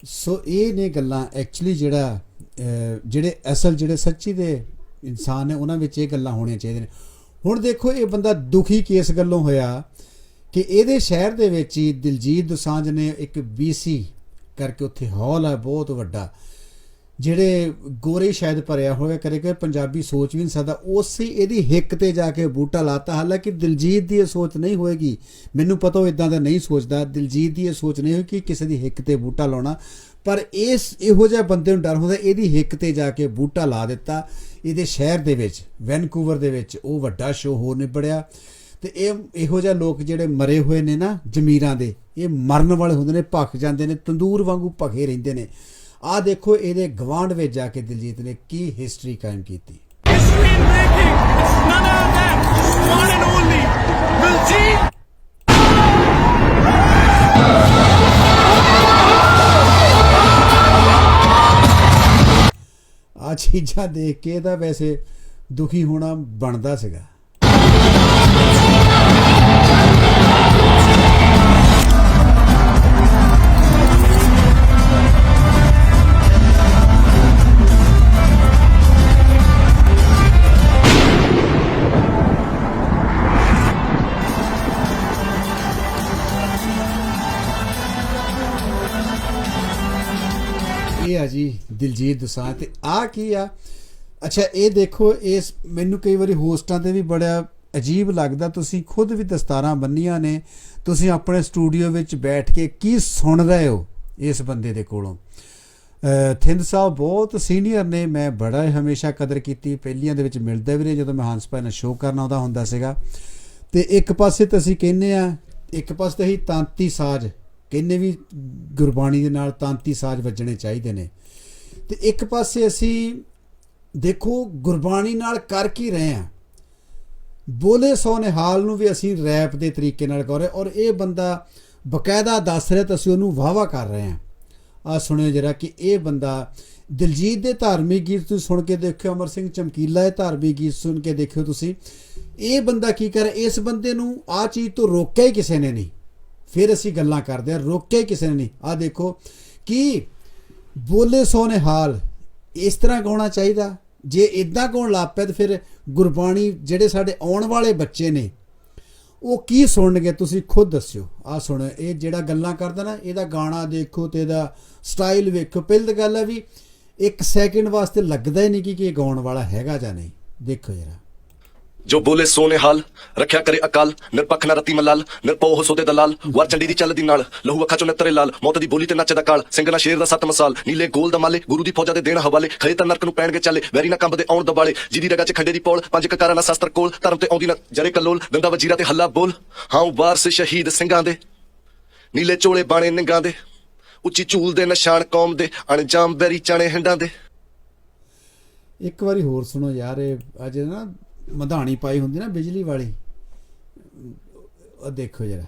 ਸੋ ਇਹ ਨੇ ਗੱਲਾਂ ਐਕਚੁਅਲੀ ਜਿਹੜਾ ਜਿਹੜੇ ਅਸਲ ਜਿਹੜੇ ਸੱਚੀ ਦੇ ਇਨਸਾਨ ਨੇ, ਉਹਨਾਂ ਵਿੱਚ ਇਹ ਗੱਲਾਂ ਹੋਣੀਆਂ ਚਾਹੀਦੀਆਂ ਨੇ। ਹੁਣ ਦੇਖੋ, ਇਹ ਬੰਦਾ ਦੁਖੀ ਕੇਸ ਗੱਲੋਂ ਹੋਇਆ ਕਿ ਇਹਦੇ ਸ਼ਹਿਰ ਦੇ ਵਿੱਚ ਹੀ ਦਿਲਜੀਤ ਦੋਸਾਂਝ ਨੇ ਇੱਕ BC ਕਰਕੇ ਉੱਥੇ ਹਾਲ ਹੈ, ਬਹੁਤ ਵੱਡਾ। ਜਿਹੜੇ ਗੋਰੇ ਸ਼ਾਇਦ ਭਰਿਆ ਹੋਇਆ ਕਰੇਗਾ ਪੰਜਾਬੀ ਸੋਚ ਵੀ ਨਹੀਂ ਸਕਦਾ, ਉਸੇ ਇਹਦੀ ਹਿੱਕ ਤੇ ਜਾ ਕੇ ਬੂਟਾ ਲਾਤਾ। ਹਾਲਾਂਕਿ ਦਿਲਜੀਤ ਦੀ ਇਹ ਸੋਚ ਨਹੀਂ ਹੋਏਗੀ। ਮੈਨੂੰ ਪਤਾ ਉਹ ਇਦਾਂ ਦਾ ਨਹੀਂ ਸੋਚਦਾ। ਦਿਲਜੀਤ ਦੀ ਇਹ ਸੋਚ ਨਹੀਂ ਹੋਈ ਕਿ ਕਿਸੇ ਦੀ ਹਿੱਕ ਤੇ ਬੂਟਾ ਲਾਉਣਾ। ਪਰ ਇਸ ਇਹੋ ਜਿਹੇ ਬੰਦੇ ਨੂੰ ਡਰ ਹੁੰਦਾ, ਇਹਦੀ ਹਿੱਕ ਤੇ ਜਾ ਕੇ ਬੂਟਾ ਲਾ ਦਿੱਤਾ। ਇਹਦੇ ਸ਼ਹਿਰ ਦੇ ਵਿੱਚ, ਵੈਨਕੂਵਰ ਦੇ ਵਿੱਚ ਉਹ ਵੱਡਾ ਸ਼ੋਅ ਹੋ ਨਿਬੜਿਆ। ਤੇ ਇਹ ਇਹੋ ਜਿਹੇ ਲੋਕ ਜਿਹੜੇ ਮਰੇ ਹੋਏ ਨੇ ਨਾ ਜ਼ਮੀਰਾਂ ਦੇ, ਇਹ ਮਰਨ ਵਾਲੇ ਹੁੰਦੇ ਨੇ, ਭੱਖ ਜਾਂਦੇ ਨੇ, ਤੰਦੂਰ ਵਾਂਗੂ ਭਖੇ ਰਹਿੰਦੇ ਨੇ। ਆਹ ਦੇਖੋ ਇਹਦੇ ਗਵਾਂਡ ਵਿੱਚ ਜਾ ਕੇ ਦਿਲਜੀਤ ਨੇ ਕੀ ਹਿਸਟਰੀ ਕਾਇਮ ਕੀਤੀ। ਆ ਚੀਜ਼ਾਂ ਦੇਖ ਕੇ ਤਾਂ ਵੈਸੇ ਦੁਖੀ ਹੋਣਾ ਬਣਦਾ ਸੀਗਾ। ਇਹ ਆ ਜੀ? ਦਿਲਜੀਤ ਦੋਸਾਂਝ ਤੇ ਆ ਕੀ ਆ? ਅੱਛਾ, ਇਹ ਦੇਖੋ, ਇਸ ਮੈਨੂੰ ਕਈ ਵਾਰੀ ਹੋਸਟਾਂ ਤੇ ਵੀ ਬੜਾ ਅਜੀਬ ਲੱਗਦਾ, ਤੁਸੀਂ ਖੁਦ ਵੀ ਦਸਤਾਰਾਂ ਬੰਨੀਆਂ ਨੇ, ਤੁਸੀਂ ਆਪਣੇ ਸਟੂਡੀਓ ਵਿੱਚ ਬੈਠ ਕੇ ਕੀ ਸੁਣ ਰਹੇ ਹੋ ਇਸ ਬੰਦੇ ਦੇ ਕੋਲੋਂ? ਥਿੰਦ ਸਾਹਿਬ ਬਹੁਤ ਸੀਨੀਅਰ ਨੇ, ਮੈਂ ਬੜਾ ਹਮੇਸ਼ਾ ਕਦਰ ਕੀਤੀ, ਪਹਿਲੀਆਂ ਦੇ ਵਿੱਚ ਮਿਲਦੇ ਵੀ ਰਹੇ ਜਦੋਂ ਮੈਂ ਹੰਸ ਭਾਈ ਨਾਲ ਸ਼ੋਅ ਕਰਨ ਆਉਂਦਾ ਹੁੰਦਾ ਸੀਗਾ। ਤੇ ਇੱਕ ਪਾਸੇ ਤਾਂ ਅਸੀਂ ਕਹਿੰਨੇ ਆ ਇੱਕ ਪਾਸੇ ਤਾਂ ਹੀ ਤਾਂਤੀ ਸਾਜ਼ ਕਹਿੰਨੇ ਵੀ ਗੁਰਬਾਣੀ ਦੇ ਨਾਲ ਤਾਂਤੀ ਸਾਜ਼ ਵੱਜਣੇ ਚਾਹੀਦੇ ਨੇ। ਤੇ ਇੱਕ ਪਾਸੇ ਅਸੀਂ ਦੇਖੋ ਗੁਰਬਾਣੀ ਨਾਲ ਕਰ ਕੀ ਰਹੇ ਆ। ਬੋਲੇ ਸੋਨਿਹਾਲ ਨੂੰ ਵੀ ਅਸੀਂ ਰੈਪ ਦੇ ਤਰੀਕੇ ਨਾਲ ਕਰ ਰਹੇ ਔਰ ਇਹ ਬੰਦਾ ਬਕਾਇਦਾ ਦੱਸ ਰਿਹਾ ਤਾਂ ਅਸੀਂ ਉਹਨੂੰ ਵਾਵਾ ਕਰ ਰਹੇ ਹਾਂ। ਆ ਸੁਣਿਓ ਜਰਾ ਕਿ ਇਹ ਬੰਦਾ ਦਿਲਜੀਤ ਦੇ ਧਾਰਮਿਕ ਗੀਤ ਤੁਸੀਂ ਸੁਣ ਕੇ ਦੇਖਿਓ, ਅਮਰ ਸਿੰਘ ਚਮਕੀਲਾ ਦੇ ਧਾਰਮਿਕ ਗੀਤ ਸੁਣ ਕੇ ਦੇਖਿਓ ਤੁਸੀਂ। ਇਹ ਬੰਦਾ ਕੀ ਕਰ? ਇਸ ਬੰਦੇ ਨੂੰ ਆ ਚੀਜ਼ ਤੋਂ ਰੋਕਿਆ ਹੀ ਕਿਸੇ ਨੇ ਨਹੀਂ। ਫਿਰ ਅਸੀਂ ਗੱਲਾਂ ਕਰਦੇ ਹਾਂ ਰੋਕੇ ਕਿਸੇ ਨੇ ਨਹੀਂ। ਆ ਦੇਖੋ ਕਿ ਬੋਲੇ ਸੋ ਨਿਹਾਲ ਇਸ ਤਰ੍ਹਾਂ ਗਾਉਣਾ ਚਾਹੀਦਾ? ਜੇ ਇਦਾਂ ਗਾਉਣ ਲੱਗ ਪਿਆ, ਤਾਂ ਫਿਰ ਗੁਰਬਾਣੀ ਜਿਹੜੇ ਸਾਡੇ ਆਉਣ ਵਾਲੇ ਬੱਚੇ ਨੇ, ਉਹ ਕੀ ਸੁਣਨਗੇ? ਤੁਸੀਂ ਖੁਦ ਦੱਸਿਓ। ਆ ਸੁਣੋ, ਇਹ ਜਿਹੜਾ ਗੱਲਾਂ ਕਰਦਾ ਨਾ, ਇਹਦਾ ਗਾਣਾ ਦੇਖੋ ਤੇ ਇਹਦਾ ਸਟਾਈਲ ਵੇਖੋ। ਪਹਿਲੀ ਤਾਂ ਗੱਲ ਹੈ ਵੀ ਇੱਕ ਸੈਕਿੰਡ ਵਾਸਤੇ ਲੱਗਦਾ ਹੀ ਨਹੀਂ ਕਿ ਕਿ ਇਹ ਗਾਉਣ ਵਾਲਾ ਹੈਗਾ ਜਾਂ ਨਹੀਂ। ਦੇਖੋ ਜਰਾ। ਜੋ ਬੋਲੇ ਸੋਨੇ ਹਾਲ, ਰੱਖਿਆ ਕਰੇ ਅਕਾਲ, ਨਿਰਪੱਖ ਨਾ ਰਤੀ ਮਲਾਲ ਨਿਰਪਉ ਸੋਦੇ ਦਲਾਲ, ਵਰ ਚੰਡੀ ਦੀ ਚੱਲਦੀ ਨਾਲ, ਲਹੂ ਅੱਖਾਂ ਚੋਂ ਨਤਰੇ ਲਾਲ, ਮੌਤ ਦੀ ਬੋਲੀ ਤੇ ਨੱਚਦਾ ਕਾਲ, ਸਿੰਘ ਸ਼ੇਰ ਦਾ ਸੱਤ ਮਸਾਲ, ਨੀਲੇ ਗੋਲ ਦਾ ਮਾਲੇ, ਗੁਰੂ ਦੀ ਫੌਜਾਂ ਦੇ ਦੇਣ ਹਵਾਲੇ ਖੜੇ ਤਾਂ ਨਰਕ ਨੂੰ ਪੈਣਗੇ ਚੱਲੇ, ਵੈਰੀ ਨਾ ਕੰਬ ਦੇ ਆਉਣ ਦਬਾਲੇ, ਜਿਹਦੀ ਰਗਾ ਚ ਖੰਡੇ ਦੀ ਪੌਲ, ਪੰਜ ਕਕਾਰਾਂ ਨਾਲ ਸ਼ਸਤਰ ਕੋਲ, ਧਰਮ ਤੇ ਆਉਂਦੀ ਨਾ ਜਰੇ ਕਲੋਲ, ਦੰਦਾ ਵਜੀਰਾ ਤੇ ਹੱਲਾ ਬੋਲ, ਹਾਂ ਵਾਰਸ ਸ਼ਹੀਦ ਸਿੰਘਾਂ ਦੇ, ਨੀਲੇ ਚੋਲੇ ਬਾਣੇ ਨਿੰਗਾਂ ਦੇ, ਉੱਚੀ ਝੂਲ ਦੇ ਨਿਸ਼ਾਨ ਕੌਮ ਦੇ, ਅਣਜਾਮ ਬੈਰੀ ਚਾਣੇ ਹੰਡਾਂ ਦੇ। ਇੱਕ ਵਾਰੀ ਹੋਰ ਸੁਣੋ ਯਾਰ, ਇਹ ਅੱਜ ਨਾ ਮਧਾਣੀ ਪਾਈ ਹੁੰਦੀ ਨਾ ਬਿਜਲੀ ਵਾਲੀ। ਉਹ ਦੇਖੋ ਜਰਾ।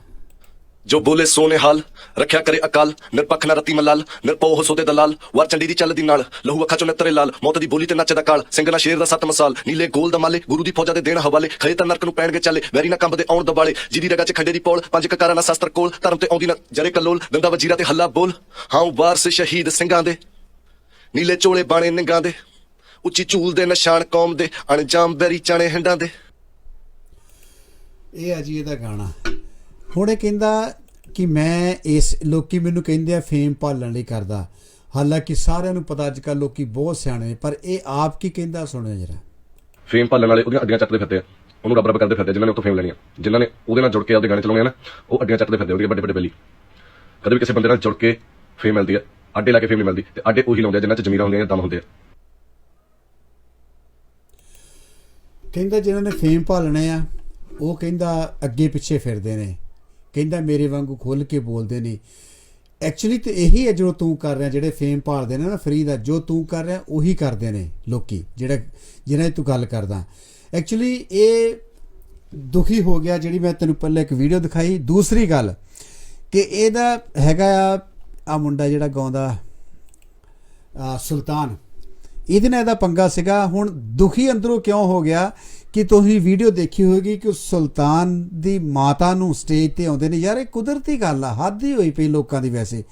ਜੋ ਬੋਲੇ ਸੋਨੇ ਹਾਲ, ਰੱਖਿਆ ਕਰੇ ਅਕਾਲ, ਨਿਰਪੱਖ ਨਾ ਮਲਾਲ ਨਿਰਪਉ ਸੋਦੇ ਦਲਾਲ, ਵਰ ਚੰਡੀ ਦੀ ਚੱਲਦੀ ਨਾਲ, ਲਹੂ ਅੱਖਾਂ ਚੋਂ ਨਤਰੇ ਲਾਲ, ਮੌਤ ਦੀ ਬੋਲੀ ਤੇ ਨੱਚਦਾ ਕਾਲ, ਸਿੰਘ ਨਾ ਸ਼ੇਰ ਦਾ ਸੱਤ ਮਸਾਲ, ਨੀਲੇ ਗੋਲ ਦਾ ਮਾਲੇ, ਗੁਰੂ ਦੀ ਫੌਜਾਂ ਦੇ ਦੇਣ ਹਵਾਲੇ ਖੜੇ ਤਾਂ ਨਰਕ ਨੂੰ ਪੈਣਗੇ ਚੱਲੇ, ਵੈਰੀ ਨਾ ਕੰਬ ਦੇ ਆਉਣ ਦਬਾਲੇ, ਜਿਹਦੀ ਰਗਾ ਚ ਖੰਡੇ ਦੀ ਪੌਲ, ਪੰਜ ਕਕਾਰਾਂ ਨਾਲ ਸ਼ਸਤਰ ਕੋਲ, ਧਰਮ ਤੇ ਆਉਂਦੀ ਨਾ ਜਰੇ ਕਲੋਲ, ਦੰਦਾ ਵਜੀਰਾ ਤੇ ਹੱਲਾ ਬੋਲ, ਹਾਂ ਵਾਰਸ ਸ਼ਹੀਦ ਸਿੰਘਾਂ ਦੇ, ਨੀਲੇ ਚੋਲੇ ਬਾਣੇ ਨਿੰਗਾਂ ਦੇ। ਉੱਚੀ ਝੂਲ ਦੇ ਨਿਸ਼ਾਨ ਕੌਮ ਦੇ ਅਣਜਾਮ ਬੈਰੀ ਚਾਣੇ ਹੰਡਾਂ ਦੇ। ਇਹ ਆ ਜੀ ਇਹਦਾ ਗਾਣਾ। ਹੁਣ ਇਹ ਕਹਿੰਦਾ ਕਿ ਮੈਂ ਇਸ ਲੋਕੀ ਮੈਨੂੰ ਕਹਿੰਦੇ ਆ ਫੇਮ ਭਾਲਣ ਲਈ ਕਰਦਾ। ਹਾਲਾਂਕਿ ਸਾਰਿਆਂ ਨੂੰ ਪਤਾ ਅੱਜ ਕੱਲ ਲੋਕੀ ਬਹੁਤ ਸਿਆਣੇ ਪਰ ਇਹ ਆਪ ਕੀ ਕਹਿੰਦਾ ਸੁਣਿਓ ਜਰਾ। ਫੇਮ ਭਾਲਣ ਵਾਲੇ ਉਹਦੀਆਂ ਅੱਡੀਆਂ ਚੱਟਦੇ ਫਿਰਦੇ ਆ। ਉਹਨੂੰ ਰੱਬ ਰੱਬ ਕਰਦੇ ਫਿਰਦੇ ਜਿਨ੍ਹਾਂ ਨੇ ਉੱਥੋਂ ਫੇਮ ਲੈਣੀ ਆ ਜਿਨ੍ਹਾਂ ਨੇ ਉਹਦੇ ਨਾਲ ਜੁੜ ਕੇ ਆਪਦੇ ਗਾਣੇ ਚਲਾਉਣੇ ਆ ਨਾ ਉਹ ਅੱਡੀਆਂ ਚੱਟਦੇ ਫਿਰਦੇ ਆ, ਉਹਦੀਆਂ ਵੱਡੇ ਵੱਡੇ ਬੈਲੀ। ਕਦੇ ਵੀ ਕਿਸੇ ਬੰਦੇ ਨਾਲ ਜੁੜ ਕੇ ਫੇਮ ਮਿਲਦੀ ਆ ਅੱਡੇ ਲਾ ਕੇ ਫੇਮ ਨਹੀਂ ਮਿਲਦੀ ਤੇ ਅੱਡੇ ਉਹੀ ਲਾਉਂਦੇ ਆ ਜਿਨ੍ਹਾਂ 'ਚ ਜ਼ਮੀਰਾਂ ਹੁੰਦੀਆਂ ਦਮ ਹੁੰਦੇ ਆ। ਕਹਿੰਦਾ ਜਿਨ੍ਹਾਂ ਨੇ ਫੇਮ ਭਾਲਣੇ ਆ, ਉਹ ਕਹਿੰਦਾ ਅੱਗੇ ਪਿੱਛੇ ਫਿਰਦੇ ਨੇ। ਕਹਿੰਦਾ ਮੇਰੇ ਵਾਂਗੂ ਖੁੱਲ ਕੇ ਬੋਲਦੇ ਨੇ। ਐਕਚੁਅਲੀ ਤੇ ਇਹੀ ਹੈ ਜੋ ਤੂੰ ਕਰ ਰਿਹਾ, ਜਿਹੜੇ ਫੇਮ ਭਾਲਦੇ ਨੇ ਨਾ ਫਰੀ ਦਾ, ਜੋ ਤੂੰ ਕਰ ਰਿਹਾ, ਉਹੀ ਕਰਦੇ ਨੇ ਲੋਕੀ, ਜਿਹੜਾ, ਜਿਹਨਾਂ ਦੀ ਤੂੰ ਗੱਲ ਕਰਦਾ। ਐਕਚੁਅਲੀ ਇਹ ਦੁਖੀ ਹੋ ਗਿਆ, ਜਿਹੜੀ ਮੈਂ ਤੈਨੂੰ ਪਹਿਲਾਂ ਇੱਕ ਵੀਡੀਓ ਦਿਖਾਈ। ਦੂਸਰੀ ਗੱਲ ਕਿ ਇਹਦਾ ਹੈਗਾ ਆ ਆ ਮੁੰਡਾ ਜਿਹੜਾ ਗਾਉਂਦਾ ਸੁਲਤਾਨ। ਇਹਦੇ ਨਾਲ ਇਹਦਾ ਪੰਗਾ ਸੀਗਾ। ਹੁਣ ਦੁਖੀ ਅੰਦਰੋਂ ਕਿਉਂ ਹੋ ਗਿਆ ਕਿ ਤੁਸੀਂ ਵੀਡੀਓ ਦੇਖੀ ਹੋਵੇਗੀ ਕਿ ਸੁਲਤਾਨ ਦੀ ਮਾਤਾ ਨੂੰ ਸਟੇਜ ਤੇ ਆਉਂਦੇ ਨੇ। ਯਾਰ, ਇਹ ਕੁਦਰਤੀ ਗੱਲ ਆ, ਹੱਦ ਹੀ ਹੋਈ ਪਈ ਲੋਕਾਂ ਦੀ ਵੈਸੇ।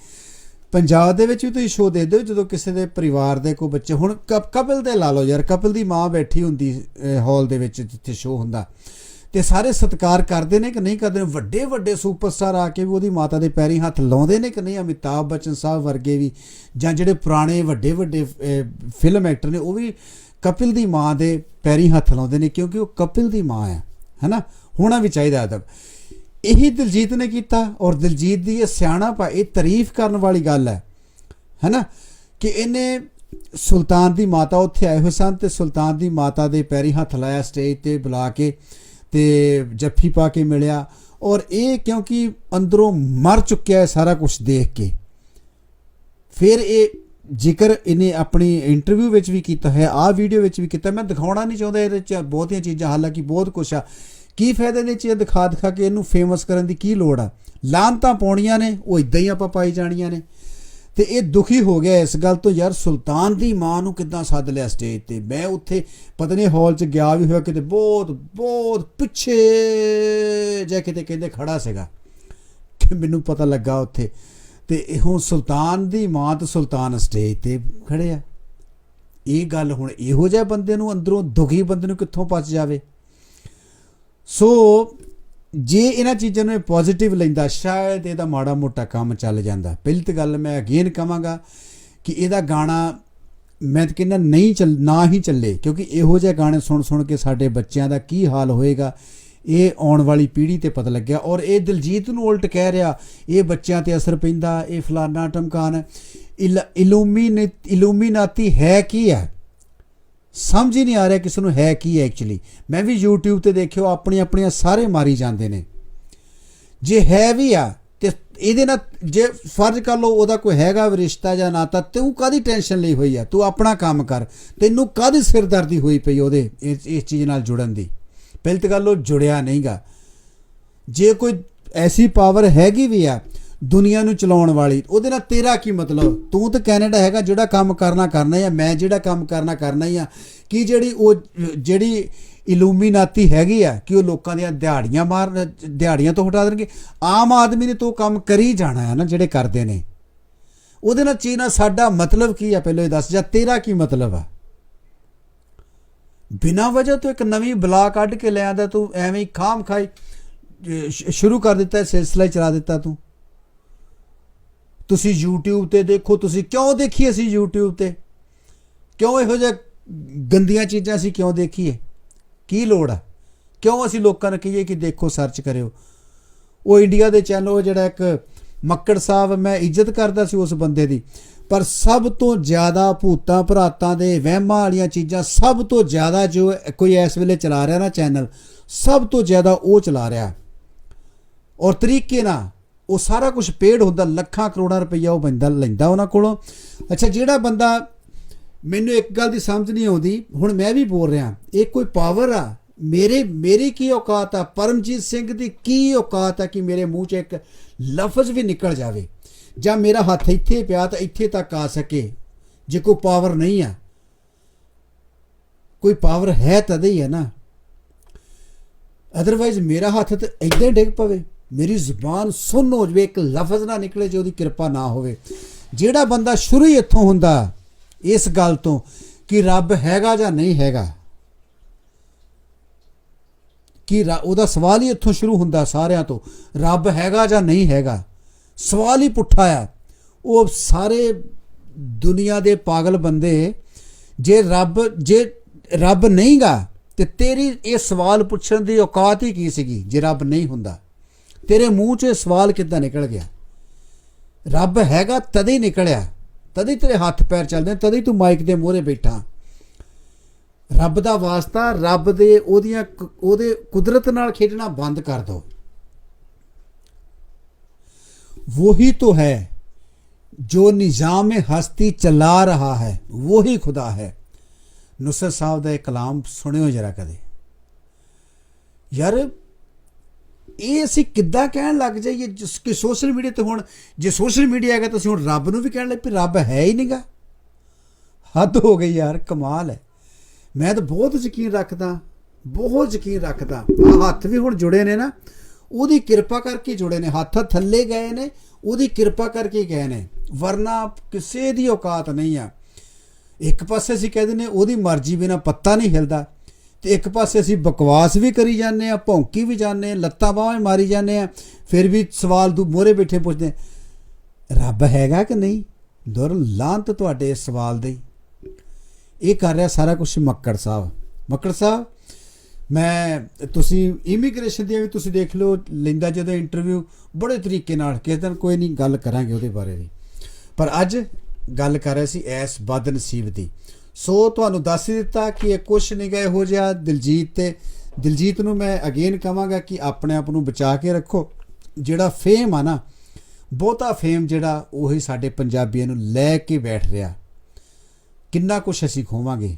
ਪੰਜਾਬ ਦੇ ਵਿੱਚ ਵੀ ਤੁਸੀਂ ਸ਼ੋਅ ਦੇਖਦੇ ਹੋ ਜਦੋਂ ਕਿਸੇ ਦੇ ਪਰਿਵਾਰ ਦੇ ਕੋਈ ਬੱਚੇ, ਹੁਣ ਕਪ- ਕਪਿਲ ਦੇ ਲਾ ਲਓ ਯਾਰ, ਕਪਿਲ ਦੀ ਮਾਂ ਬੈਠੀ ਹੁੰਦੀ ਹਾਲ ਦੇ ਵਿੱਚ ਜਿੱਥੇ ਸ਼ੋਅ ਹੁੰਦਾ। ਤੇ ਸਾਰੇ ਸਤਿਕਾਰ ਕਰਦੇ ਨੇ ਕਿ ਨਹੀਂ ਕਰਦੇ ਵੱਡੇ ਵੱਡੇ ਸੁਪਰਸਟਾਰ ਆ ਕੇ ਵੀ ਉਹਦੀ ਮਾਤਾ ਦੇ ਪੈਰੀਂ ਹੱਥ ਲਾਉਂਦੇ ਨੇ ਕਿ ਨਹੀਂ? ਅਮਿਤਾਭ ਬਚਨ ਸਾਹਿਬ ਵਰਗੇ ਵੀ ਜਾਂ ਜਿਹੜੇ ਪੁਰਾਣੇ ਵੱਡੇ ਵੱਡੇ ਫਿਲਮ ਐਕਟਰ ਨੇ, ਉਹ ਵੀ ਕਪਿਲ ਦੀ ਮਾਂ ਦੇ ਪੈਰੀਂ ਹੱਥ ਲਾਉਂਦੇ ਨੇ ਕਿਉਂਕਿ ਉਹ ਕਪਿਲ ਦੀ ਮਾਂ ਹੈ, ਹੈਨਾ? ਹੋਣਾ ਵੀ ਚਾਹੀਦਾ ਅਦਬ। ਇਹੀ ਦਿਲਜੀਤ ਨੇ ਕੀਤਾ ਔਰ ਦਿਲਜੀਤ ਦੀ ਇਹ ਸਿਆਣਪ ਆ ਇਹ ਤਾਰੀਫ ਕਰਨ ਵਾਲੀ ਗੱਲ ਹੈ, ਹੈਨਾ? ਕਿ ਇਹਨੇ ਸੁਲਤਾਨ ਦੀ ਮਾਤਾ ਉੱਥੇ ਆਏ ਹੋਏ ਸਨ ਤੇ ਸੁਲਤਾਨ ਦੀ ਮਾਤਾ ਦੇ ਪੈਰੀ ਹੱਥ ਲਾਇਆ, ਸਟੇਜ ਤੇ ਬੁਲਾ ਕੇ ਤੇ ਜੱਫੀ ਪਾ ਕੇ ਮਿਲਿਆ ਔਰ ਇਹ ਕਿਉਂਕਿ ਅੰਦਰੋਂ ਮਰ ਚੁੱਕਿਆ ਹੈ ਸਾਰਾ ਕੁਝ ਦੇਖ ਕੇ। ਫਿਰ ਇਹ ਜ਼ਿਕਰ ਇਹਨੇ ਆਪਣੀ ਇੰਟਰਵਿਊ ਵਿੱਚ ਵੀ ਕੀਤਾ ਹੈ, ਆਹ ਵੀਡੀਓ ਵਿੱਚ ਵੀ ਕੀਤਾ। ਮੈਂ ਦਿਖਾਉਣਾ ਨਹੀਂ ਚਾਹੁੰਦਾ ਇਹਦੇ ਚ ਬਹੁਤੀਆਂ ਚੀਜ਼ਾਂ, ਹਾਲਾਂਕਿ ਬਹੁਤ ਕੁਝ ਆ। ਕੀ ਫਾਇਦਾ ਨੇ ਚੀਜ਼ਾਂ ਦਿਖਾ ਦਿਖਾ ਕੇ ਇਹਨੂੰ ਫੇਮਸ ਕਰਨ ਦੀ ਕੀ ਲੋੜ ਆ? ਲਾਂਤਾਂ ਪਾਉਣੀਆਂ ਨੇ, ਉਹ ਇਦਾਂ ਹੀ ਆਪਾਂ ਪਾਈ ਜਾਣੀਆਂ ਨੇ। ਤੇ ਇਹ ਦੁਖੀ ਹੋ ਗਿਆ ਇਸ ਗੱਲ ਤੋਂ, ਯਾਰ ਸੁਲਤਾਨ ਦੀ ਮਾਂ ਨੂੰ ਕਿੱਦਾਂ ਸੱਦ ਲਿਆ ਸਟੇਜ ਤੇ? ਮੈਂ ਉੱਥੇ ਪਤਾ ਹਾਲ 'ਚ ਗਿਆ ਵੀ ਹੋਇਆ, ਕਿਤੇ ਬਹੁਤ ਬਹੁਤ ਪਿੱਛੇ ਜਾ ਕਿਤੇ ਕਹਿੰਦੇ ਖੜਾ ਸੀਗਾ। ਕਿ ਮੈਨੂੰ ਪਤਾ ਲੱਗਾ ਉੱਥੇ। ਤੇ ਇਹ ਹੁਣ ਸੁਲਤਾਨ ਦੀ ਮਾਂ ਤੇ ਸੁਲਤਾਨ ਸਟੇਜ ਤੇ ਖੜੇ ਆ। ਇਹ ਗੱਲ ਹੁਣ ਇਹੋ ਜਿਹੇ ਬੰਦੇ ਨੂੰ ਅੰਦਰੋਂ ਦੁਖੀ ਬੰਦੇ ਨੂੰ ਕਿੱਥੋਂ ਪਚ ਜਾਵੇ? ਸੋ ਜੇ ਇਹਨਾਂ ਚੀਜ਼ਾਂ ਨੂੰ ਪੋਜ਼ਿਟਿਵ ਲੈਂਦਾ, ਸ਼ਾਇਦ ਇਹਦਾ ਮਾੜਾ ਮੋਟਾ ਕੰਮ ਚੱਲ ਜਾਂਦਾ। ਪਹਿਲੀ ਤਾਂ ਗੱਲ ਮੈਂ ਅਗੇਨ ਕਹਾਂਗਾ ਕਿ ਇਹਦਾ ਗਾਣਾ ਮੈਂ ਤਾਂ ਕਹਿੰਦਾ ਨਹੀਂ ਚੱਲ, ਨਾ ਹੀ ਚੱਲੇ, ਕਿਉਂਕਿ ਇਹੋ ਜਿਹੇ ਗਾਣੇ ਸੁਣ ਸੁਣ ਕੇ ਸਾਡੇ ਬੱਚਿਆਂ ਦਾ ਕੀ ਹਾਲ ਹੋਏਗਾ, ਇਹ ਆਉਣ ਵਾਲੀ ਪੀੜ੍ਹੀ ਤੇ ਪਤਾ ਲੱਗਿਆ। ਔਰ ਇਹ ਦਿਲਜੀਤ ਨੂੰ ਉਲਟ ਕਹਿ ਰਿਹਾ, ਇਹ ਬੱਚਿਆਂ ਤੇ ਅਸਰ ਪੈਂਦਾ, ਇਹ ਫਲਾਨਾ ਟਮਕਾਨ ਇਲੂਮੀਨੇ ਇਲੂਮੀਨਾਤੀ ਹੈ ਕੀ ਹੈ? ਸਮਝ ਹੀ ਨਹੀਂ ਆ ਰਿਹਾ ਕਿਸੇ ਨੂੰ ਹੈ ਕੀ ਐਕਚੁਅਲੀ ਮੈਂ ਵੀ YouTube ਤੇ ਦੇਖਿਓ ਆਪਣੀ ਆਪਣੀਆਂ ਸਾਰੇ ਮਾਰੀ ਜਾਂਦੇ ਨੇ। ਜੇ ਹੈ ਵੀ ਆ, ਤੇ ਇਹਦੇ ਨਾਲ ਜੇ ਫਰਜ਼ ਕਰ ਲਓ ਉਹਦਾ ਕੋਈ ਹੈਗਾ ਰਿਸ਼ਤਾ ਜਾਂ ਨਾਤਾ ਤੂੰ ਕਾਦੀ ਟੈਨਸ਼ਨ ਲਈ ਹੋਈ ਆ? ਤੂੰ ਆਪਣਾ ਕੰਮ ਕਰ। ਤੈਨੂੰ ਕਾਦੀ ਸਿਰਦਰਦੀ ਹੋਈ ਪਈ ਉਹਦੇ ਇਸ ਇਸ ਚੀਜ਼ ਨਾਲ ਜੁੜਨ ਦੀ? ਪਹਿਲੀ ਤਾਂ ਗੱਲ ਉਹ ਜੁੜਿਆ ਨਹੀਂਗਾ। ਜੇ ਕੋਈ ਐਸੀ ਪਾਵਰ ਹੈਗੀ ਵੀ ਆ ਦੁਨੀਆ ਨੂੰ ਚਲਾਉਣ ਵਾਲੀ। ਉਹਦੇ ਨਾਲ ਤੇਰਾ ਕੀ ਮਤਲਬ? ਤੂੰ ਤਾਂ ਕੈਨੇਡਾ ਹੈਗਾ ਜਿਹੜਾ ਕੰਮ ਕਰਨਾ ਕਰਨਾ ਹੀ ਆ, ਮੈਂ ਜਿਹੜਾ ਕੰਮ ਕਰਨਾ ਕਰਨਾ ਹੀ ਆ। ਕੀ ਜਿਹੜੀ ਉਹ, ਜਿਹੜੀ ਇਲੂਮੀਨਾਤੀ ਹੈਗੀ ਆ, ਕਿ ਉਹ ਲੋਕਾਂ ਦੀਆਂ ਦਿਹਾੜੀਆਂ ਮਾਰ, ਦਿਹਾੜੀਆਂ ਤੋਂ ਹਟਾ ਦੇਣਗੇ? ਆਮ ਆਦਮੀ ਨੇ ਤੋਂ ਕੰਮ ਕਰੀ ਜਾਣਾ ਹੈ ਨਾ, ਜਿਹੜੇ ਕਰਦੇ ਨੇ। ਉਹਦੇ ਨਾਲ ਚੀਨਾ ਸਾਡਾ ਮਤਲਬ ਕੀ ਆ ਪਹਿਲਾਂ ਇਹ ਦੱਸ, ਜਾਂ ਤੇਰਾ ਕੀ ਮਤਲਬ ਆ? ਬਿਨਾਂ ਵਜ੍ਹਾ ਤੋਂ ਇੱਕ ਨਵੀਂ ਬਲਾ ਕੱਢ ਕੇ ਲਿਆਂਦਾ ਤੂੰ, ਐਵੇਂ ਹੀ ਖਾਮ ਖਾਈ ਸ਼ੁਰੂ ਕਰ ਦਿੱਤਾ, ਸਿਲਸਿਲਾ ਚਲਾ ਦਿੱਤਾ ਤੂੰ। ਤੁਸੀਂ YouTube ਤੇ ਦੇਖੋ, ਤੁਸੀਂ ਕਿਉਂ ਦੇਖੀਏ ਅਸੀਂ YouTube ਤੇ? ਕਿਉਂ ਇਹੋ ਜਿਹਾ ਗੰਦੀਆਂ ਚੀਜ਼ਾਂ ਅਸੀਂ ਕਿਉਂ ਦੇਖੀਏ? ਕੀ ਲੋੜ ਆ? ਕਿਉਂ ਅਸੀਂ ਲੋਕਾਂ ਨੂੰ ਕਹੀਏ ਕਿ ਦੇਖੋ ਸਰਚ ਕਰਿਓ? ਉਹ ਇੰਡੀਆ ਦੇ ਚੈਨਲ ਉਹ ਜਿਹੜਾ ਇੱਕ ਮੱਕੜ ਸਾਹਿਬ, ਮੈਂ ਇੱਜ਼ਤ ਕਰਦਾ ਸੀ ਉਸ ਬੰਦੇ ਦੀ। ਪਰ ਸਭ ਤੋਂ ਜ਼ਿਆਦਾ ਭੂਤਾਂ ਭਰਾਤਾਂ ਦੇ ਵਹਿਮਾਂ ਵਾਲੀਆਂ ਚੀਜ਼ਾਂ ਸਭ ਤੋਂ ਜ਼ਿਆਦਾ ਜੋ ਕੋਈ ਇਸ ਵੇਲੇ ਚਲਾ ਰਿਹਾ ਨਾ ਚੈਨਲ ਸਭ ਤੋਂ ਜ਼ਿਆਦਾ ਉਹ ਚਲਾ ਰਿਹਾ। ਔਰ ਤਰੀਕੇ ਨਾਲ ਉਹ ਸਾਰਾ ਕੁਝ ਪੇਡ ਹੁੰਦਾ, ਲੱਖਾਂ ਕਰੋੜਾਂ ਰੁਪਈਆ ਉਹ ਬੰਦਾ ਲੈਂਦਾ ਉਹਨਾਂ ਕੋਲੋਂ। ਅੱਛਾ, ਜਿਹੜਾ ਬੰਦਾ ਮੈਨੂੰ ਇੱਕ ਗੱਲ ਦੀ ਸਮਝ ਨਹੀਂ ਆਉਂਦੀ, ਹੁਣ ਮੈਂ ਵੀ ਬੋਲ ਰਿਹਾ, ਇਹ ਕੋਈ ਪਾਵਰ ਆ? ਮੇਰੇ, ਮੇਰੀ ਕੀ ਔਕਾਤ ਆ? ਪਰਮਜੀਤ ਸਿੰਘ ਦੀ ਕੀ ਔਕਾਤ ਆ ਕਿ ਮੇਰੇ ਮੂੰਹ 'ਚ ਇੱਕ ਲਫ਼ਜ਼ ਵੀ ਨਿਕਲ ਜਾਵੇ? ਜਾਂ ਮੇਰਾ ਹੱਥ ਇੱਥੇ ਪਿਆ ਤਾਂ ਇੱਥੇ ਤੱਕ ਆ ਸਕੇ, ਜੇ ਕੋਈ ਪਾਵਰ ਨਹੀਂ ਆ? ਕੋਈ ਪਾਵਰ ਹੈ ਤਦ ਹੀ ਹੈ ਨਾ। ਅਦਰਵਾਈਜ਼ ਮੇਰਾ ਹੱਥ ਤੇ ਇਦਾਂ ਡਿੱਗ ਪਵੇ। ਮੇਰੀ ਜ਼ੁਬਾਨ ਸੁੰਨ ਹੋ ਜਵੇ, ਇੱਕ ਲਫ਼ਜ਼ ਨਾ ਨਿਕਲੇ ਜੇ ਉਹਦੀ ਕਿਰਪਾ ਨਾ ਹੋਵੇ। ਜਿਹੜਾ ਬੰਦਾ ਸ਼ੁਰੂ ਹੀ ਇੱਥੋਂ ਹੁੰਦਾ, ਇਸ ਗੱਲ ਤੋਂ ਕਿ ਰੱਬ ਹੈਗਾ ਜਾਂ ਨਹੀਂ ਹੈਗਾ, ਕਿ ਰ- ਉਹਦਾ ਸਵਾਲ ਹੀ ਇੱਥੋਂ ਸ਼ੁਰੂ ਹੁੰਦਾ ਸਾਰਿਆਂ ਤੋਂ, ਰੱਬ ਹੈਗਾ ਜਾਂ ਨਹੀਂ ਹੈਗਾ। ਸਵਾਲ ਹੀ ਪੁੱਠਾ ਆ। ਉਹ ਸਾਰੇ ਦੁਨੀਆ ਦੇ ਪਾਗਲ ਬੰਦੇ, ਜੇ ਰੱਬ ਜੇ ਰੱਬ ਨਹੀਂਗਾ, ਤੇ ਤੇਰੀ ਇਹ ਸਵਾਲ ਪੁੱਛਣ ਦੀ ਔਕਾਤ ਹੀ ਕੀ ਸੀਗੀ, ਜੇ ਰੱਬ ਨਹੀਂ ਹੁੰਦਾ? ਤੇਰੇ ਮੂੰਹ 'ਚ ਇਹ ਸਵਾਲ ਕਿੱਦਾਂ ਨਿਕਲ ਗਿਆ ਰੱਬ ਹੈਗਾ ਤਦ ਹੀ ਨਿਕਲਿਆ ਤਦ ਹੀ ਤੇਰੇ ਹੱਥ ਪੈਰ ਚੱਲਦੇ ਨੇ, ਤਦ ਹੀ ਤੂੰ ਮਾਈਕ ਦੇ ਮੂਹਰੇ ਬੈਠਾ ਰੱਬ ਦਾ ਵਾਸਤਾ ਰੱਬ ਦੇ ਉਹਦੀਆਂ ਕ- ਉਹਦੇ ਕੁਦਰਤ ਨਾਲ ਖੇਡਣਾ ਬੰਦ ਕਰ ਦੋ वही तो है जो ਨਿਜ਼ਾਮ ਹਸਤੀ ਚਲਾ ਰਹਾ ਹੈ ਵਹੀ ਖੁਦਾ ਹੈ ਨੁਸਰਤ ਸਾਹਿਬ ਦਾ ਇਹ ਕਲਾਮ ਸੁਣਿਓ ਜਰਾ ਕਦੇ ਯਾਰ ਇਹ ਅਸੀਂ ਕਿੱਦਾਂ ਕਹਿਣ ਲੱਗ ਜਾਈਏ? ਜਿਸ ਕਿ ਸੋਸ਼ਲ ਮੀਡੀਆ ਤੇ ਹੁਣ ਜੇ ਸੋਸ਼ਲ ਮੀਡੀਆ ਹੈਗਾ ਤਾਂ ਅਸੀਂ ਹੁਣ ਰੱਬ ਨੂੰ ਵੀ ਕਹਿਣ ਲੱਗ ਪਏ ਰੱਬ ਹੈ ਹੀ ਨਹੀਂਗਾ। ਹੱਦ ਹੋ ਗਈ ਯਾਰ, ਕਮਾਲ ਹੈ। ਮੈਂ ਤਾਂ ਬਹੁਤ ਯਕੀਨ ਰੱਖਦਾ, ਬਹੁਤ ਯਕੀਨ ਰੱਖਦਾ। ਆ ਹੱਥ ਵੀ ਹੁਣ ਜੁੜੇ ਨੇ ਨਾ, ਉਹਦੀ ਕਿਰਪਾ ਕਰਕੇ ਜੁੜੇ ਨੇ। ਹੱਥ ਥੱਲੇ ਗਏ ਨੇ, ਉਹਦੀ ਕਿਰਪਾ ਕਰਕੇ ਗਏ ਨੇ। ਵਰਨਾ ਕਿਸੇ ਦੀ ਔਕਾਤ ਨਹੀਂ ਆ। ਇੱਕ ਪਾਸੇ ਅਸੀਂ ਕਹਿੰਦੇ ਨੇ ਉਹਦੀ ਮਰਜ਼ੀ ਬਿਨਾ ਪੱਤਾ ਨਹੀਂ ਹਿਲਦਾ। ਤੇ ਇੱਕ ਪਾਸੇ ਅਸੀਂ ਬਕਵਾਸ ਵੀ ਕਰੀ ਜਾਂਦੇ ਆ ਭੌਂਕੀ ਵੀ ਜਾਂਦੇ ਆ ਲੱਤਾਂ ਬਾਹਾਂ ਵੀ ਮਾਰੀ ਜਾਂਦੇ ਆ ਫਿਰ ਵੀ ਸਵਾਲ ਦੂ ਮੋਰੇ ਬੈਠੇ ਪੁੱਛਦੇ ਰੱਬ ਹੈਗਾ ਕਿ ਨਹੀਂ? ਦੁਰ ਲਾਂਤ ਤੁਹਾਡੇ ਇਸ ਸਵਾਲ ਦੇ ਇਹ ਕਰ ਰਿਹਾ ਸਾਰਾ ਕੁਝ ਮੱਕੜ ਸਾਹਿਬ। ਮੱਕੜ ਸਾਹਿਬ, ਮੈਂ, ਤੁਸੀਂ ਇਮੀਗ੍ਰੇਸ਼ਨ ਦੀ ਵੀ ਤੁਸੀਂ ਦੇਖ ਲਓ, ਲੈਂਦਾ ਜਦੋਂ ਇੰਟਰਵਿਊ ਬੜੇ ਤਰੀਕੇ ਨਾਲ ਕਿਸੇ ਦਿਨ ਕੋਈ ਨਹੀਂ ਗੱਲ ਕਰਾਂਗੇ ਉਹਦੇ ਬਾਰੇ ਵੀ। ਪਰ ਅੱਜ ਗੱਲ ਕਰ ਰਹੇ ਸੀ ਐਸ ਬਦਨਸੀਬ ਦੀ। ਸੋ ਤੁਹਾਨੂੰ ਦੱਸ ਹੀ ਦਿੱਤਾ ਕਿ ਇਹ ਕੁਛ ਨਹੀਂ ਗਏ ਹੋ ਜਿਹਾ। ਦਿਲਜੀਤ ਤੇ ਦਿਲਜੀਤ ਨੂੰ ਮੈਂ ਅਗੇਨ ਕਹਾਂਗਾ ਕਿ ਆਪਣੇ ਆਪ ਨੂੰ ਬਚਾ ਕੇ ਰੱਖੋ। ਜਿਹੜਾ ਫੇਮ ਆ ਨਾ, ਬਹੁਤਾ ਫੇਮ ਜਿਹੜਾ, ਉਹੀ ਸਾਡੇ ਪੰਜਾਬੀਆਂ ਨੂੰ ਲੈ ਕੇ ਬੈਠ ਰਿਹਾ। ਕਿੰਨਾ ਕੁਛ ਅਸੀਂ ਖੋਵਾਂਗੇ।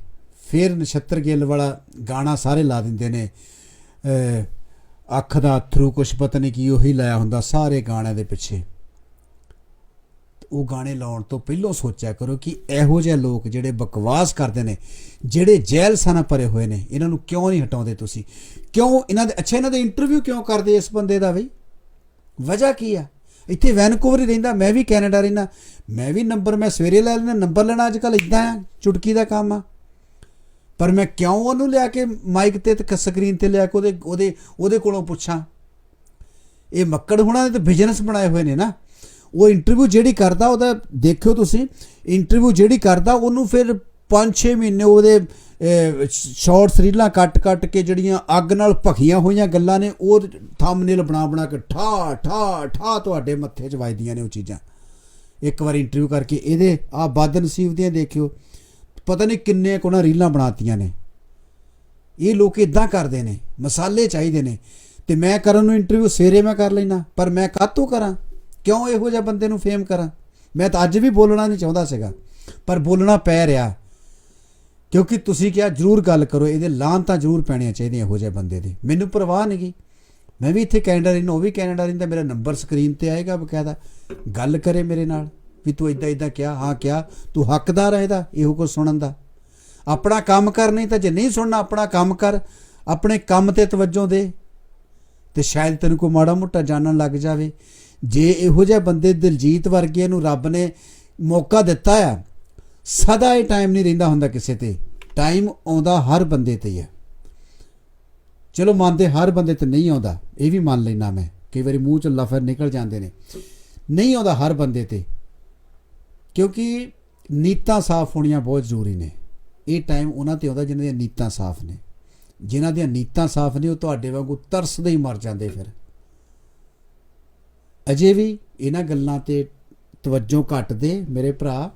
ਫਿਰ ਨਛੱਤਰ ਗਿੱਲ ਵਾਲਾ ਗਾਣਾ ਸਾਰੇ ਲਾ ਦਿੰਦੇ ਨੇ ਅੱਖ ਦਾ ਅਥਰੂ ਕੁਛ ਪਤਾ ਨਹੀਂ ਕੀ ਉਹੀ ਲਾਇਆ ਹੁੰਦਾ ਸਾਰੇ ਗਾਣਿਆਂ ਦੇ ਪਿੱਛੇ। ਉਹ ਗਾਣੇ ਲਾਉਣ ਤੋਂ ਪਹਿਲਾਂ ਸੋਚਿਆ ਕਰੋ ਕਿ ਇਹੋ ਜਿਹੇ ਲੋਕ ਜਿਹੜੇ ਬਕਵਾਸ ਕਰਦੇ ਨੇ, ਜਿਹੜੇ ਜੇਲ੍ਹ ਸਾਨਾ ਭਰੇ ਹੋਏ ਨੇ, ਇਹਨਾਂ ਨੂੰ ਕਿਉਂ ਨਹੀਂ ਹਟਾਉਂਦੇ ਤੁਸੀਂ? ਕਿਉਂ ਇਹਨਾਂ ਦੇ ਅੱਛਾ, ਇਹਨਾਂ ਦੇ ਇੰਟਰਵਿਊ ਕਿਉਂ ਕਰਦੇ ਇਸ ਬੰਦੇ ਦਾ ਬਈ? ਵਜ੍ਹਾ ਕੀ ਆ? ਇੱਥੇ ਵੈਨਕੂਵਰ ਹੀ ਰਹਿੰਦਾ, ਮੈਂ ਵੀ ਕੈਨੇਡਾ ਰਹਿੰਦਾ, ਮੈਂ ਵੀ ਨੰਬਰ, ਮੈਂ ਸਵੇਰੇ ਲੈ ਲੈਣਾ ਨੰਬਰ ਲੈਣਾ ਅੱਜ ਕੱਲ ਇਦਾਂ ਆ, ਚੁਟਕੀ ਦਾ ਕੰਮ ਆ। ਪਰ ਮੈਂ ਕਿਉਂ ਉਹਨੂੰ ਲਿਆ ਕੇ ਮਾਈਕ ਤੇ ਤੇ ਸਕਰੀਨ ਤੇ ਲਿਆ ਕੇ ਉਹਦੇ ਉਹਦੇ ਉਹਦੇ ਕੋਲੋਂ ਪੁੱਛਾਂ? ਇਹ ਮੱਕੜ ਹੁਣਾਂ ਨੇ ਤਾਂ ਬਿਜ਼ਨਸ ਬਣਾਏ ਹੋਏ ਨੇ ਨਾ। ਉਹ ਇੰਟਰਵਿਊ ਜਿਹੜੀ ਕਰਦਾ, ਉਹਦਾ ਦੇਖਿਓ ਤੁਸੀਂ ਇੰਟਰਵਿਊ ਜਿਹੜੀ ਕਰਦਾ, ਉਹਨੂੰ ਫਿਰ 5-6 ਮਹੀਨੇ ਉਹਦੇ ਸ਼ਾਰਟਸ ਰੀਲਾਂ ਕੱਟ ਕੱਟ ਕੇ ਜਿਹੜੀਆਂ ਅੱਗ ਨਾਲ ਭਖੀਆਂ ਹੋਈਆਂ ਗੱਲਾਂ ਨੇ, ਉਹ ਥੰਬਨੇਲ ਬਣਾ ਬਣਾ ਕੇ ਠਾ ਠਾ ਠਾ ਤੁਹਾਡੇ ਮੱਥੇ 'ਚ ਵੱਜਦੀਆਂ ਨੇ ਉਹ ਚੀਜ਼ਾਂ। ਇੱਕ ਵਾਰ ਇੰਟਰਵਿਊ ਕਰਕੇ ਇਹਦੇ, ਆ ਬਦਨਸੀਬ ਦੀਆਂ ਦੇਖਿਓ, ਪਤਾ ਨਹੀਂ ਕਿੰਨੇ ਕੋਨਾ ਰੀਲਾਂ ਬਣਾਤੀਆਂ ਨੇ। ਇਹ ਲੋਕ ਇਦਾਂ ਕਰਦੇ ਨੇ, ਮਸਾਲੇ ਚਾਹੀਦੇ ਨੇ। ਤੇ ਮੈਂ ਕਰਨ ਨੂੰ ਇੰਟਰਵਿਊ ਸਵੇਰੇ ਮੈਂ ਕਰ ਲੈਣਾ ਪਰ ਮੈਂ ਕਾਹਤੋਂ ਕਰਾਂ? ਕਿਉਂ ਇਹੋ ਜਿਹੇ ਬੰਦੇ ਨੂੰ ਫੇਮ ਕਰਾਂ? ਮੈਂ ਤਾਂ ਅੱਜ ਵੀ ਬੋਲਣਾ ਨਹੀਂ ਚਾਹੁੰਦਾ ਸੀਗਾ, ਪਰ ਬੋਲਣਾ ਪੈ ਰਿਹਾ। ਕਿਉਂਕਿ ਤੁਸੀਂ ਕਿਹਾ ਜਰੂਰ ਗੱਲ ਕਰੋ, ਇਹਦੇ ਲਾਂ ਤਾਂ ਜਰੂਰ ਪੈਣੀਆਂ ਚਾਹੀਦੀਆਂ ਇਹੋ ਜਿਹੇ ਬੰਦੇ ਦੀ। ਮੈਨੂੰ ਪਰਵਾਹ ਨਹੀਂਗੀ ਮੈਂ ਵੀ ਇੱਥੇ ਕੈਨੇਡਾ ਰਹਿਣਾ ਉਹ ਵੀ ਕੈਨੇਡਾ ਰਹਿੰਦਾ, ਮੇਰਾ ਨੰਬਰ ਸਕਰੀਨ ਤੇ ਆਏਗਾ ਬਕਾਇਦਾ। ਗੱਲ ਕਰੇ ਮੇਰੇ ਨਾਲ, ਵੀ ਤੂੰ ਇਦਾਂ ਇਦਾਂ ਕਿਹਾ, ਹਾਂ ਕਿਹਾ, ਤੂੰ ਹੱਕਦਾਰ ਹੈ ਇਹਦਾ, ਇਹੋ ਕੁਝ ਸੁਣਨ ਦਾ। ਆਪਣਾ ਕੰਮ ਕਰ, ਨਹੀਂ ਤਾਂ ਜੇ ਨਹੀਂ ਸੁਣਨਾ, ਆਪਣਾ ਕੰਮ ਕਰ, ਆਪਣੇ ਕੰਮ ਤੇ ਤਵੱਜੋ ਦੇ। ਤੇ ਸ਼ਾਇਦ ਤੈਨੂੰ ਕੋਈ ਮਾੜਾ ਮੋਟਾ ਜਾਣਨ ਲੱਗ ਜਾਵੇ। ਜੇ ਇਹੋ ਜਿਹੇ ਬੰਦੇ ਦਿਲਜੀਤ ਵਰਗੇ ਨੂੰ ਰੱਬ ਨੇ ਮੌਕਾ ਦਿੱਤਾ ਆ, ਸਦਾ ਇਹ ਟਾਈਮ ਨਹੀਂ ਰਹਿੰਦਾ ਹੁੰਦਾ ਕਿਸੇ ਤੇ। ਟਾਈਮ ਆਉਂਦਾ ਹਰ ਬੰਦੇ ਤੇ ਹੀ ਹੈ ਚਲੋ ਮੰਨਦੇ ਹਰ ਬੰਦੇ ਤੇ ਨਹੀਂ ਆਉਂਦਾ, ਇਹ ਵੀ ਮੰਨ ਲੈਣਾ ਮੈਂ। ਕਈ ਵਾਰੀ ਮੂੰਹ ਚੋਂ ਲਫ਼ਜ਼ ਨਿਕਲ ਜਾਂਦੇ ਨੇ। ਨਹੀਂ ਆਉਂਦਾ ਹਰ ਬੰਦੇ ਤੇ। ਕਿਉਂਕਿ ਨੀਤਾਂ ਸਾਫ਼ ਹੋਣੀਆਂ ਬਹੁਤ ਜ਼ਰੂਰੀ ਨੇ। ਇਹ ਟਾਈਮ ਉਹਨਾਂ ਤੇ ਆਉਂਦਾ ਜਿਨ੍ਹਾਂ ਦੀਆਂ ਨੀਤਾਂ ਸਾਫ਼ ਨੇ। ਜਿਨ੍ਹਾਂ ਦੀਆਂ ਨੀਤਾਂ ਸਾਫ਼ ਨੇ, ਉਹ ਤੁਹਾਡੇ ਵਾਂਗੂ ਤਰਸਦੇ ਹੀ ਮਰ ਜਾਂਦੇ ਫਿਰ। ਅਜੇ ਵੀ ਇਹਨਾਂ ਗੱਲਾਂ ਤੇ ਤਵੱਜੋ ਘੱਟ ਦੇ ਮੇਰੇ ਭਰਾ,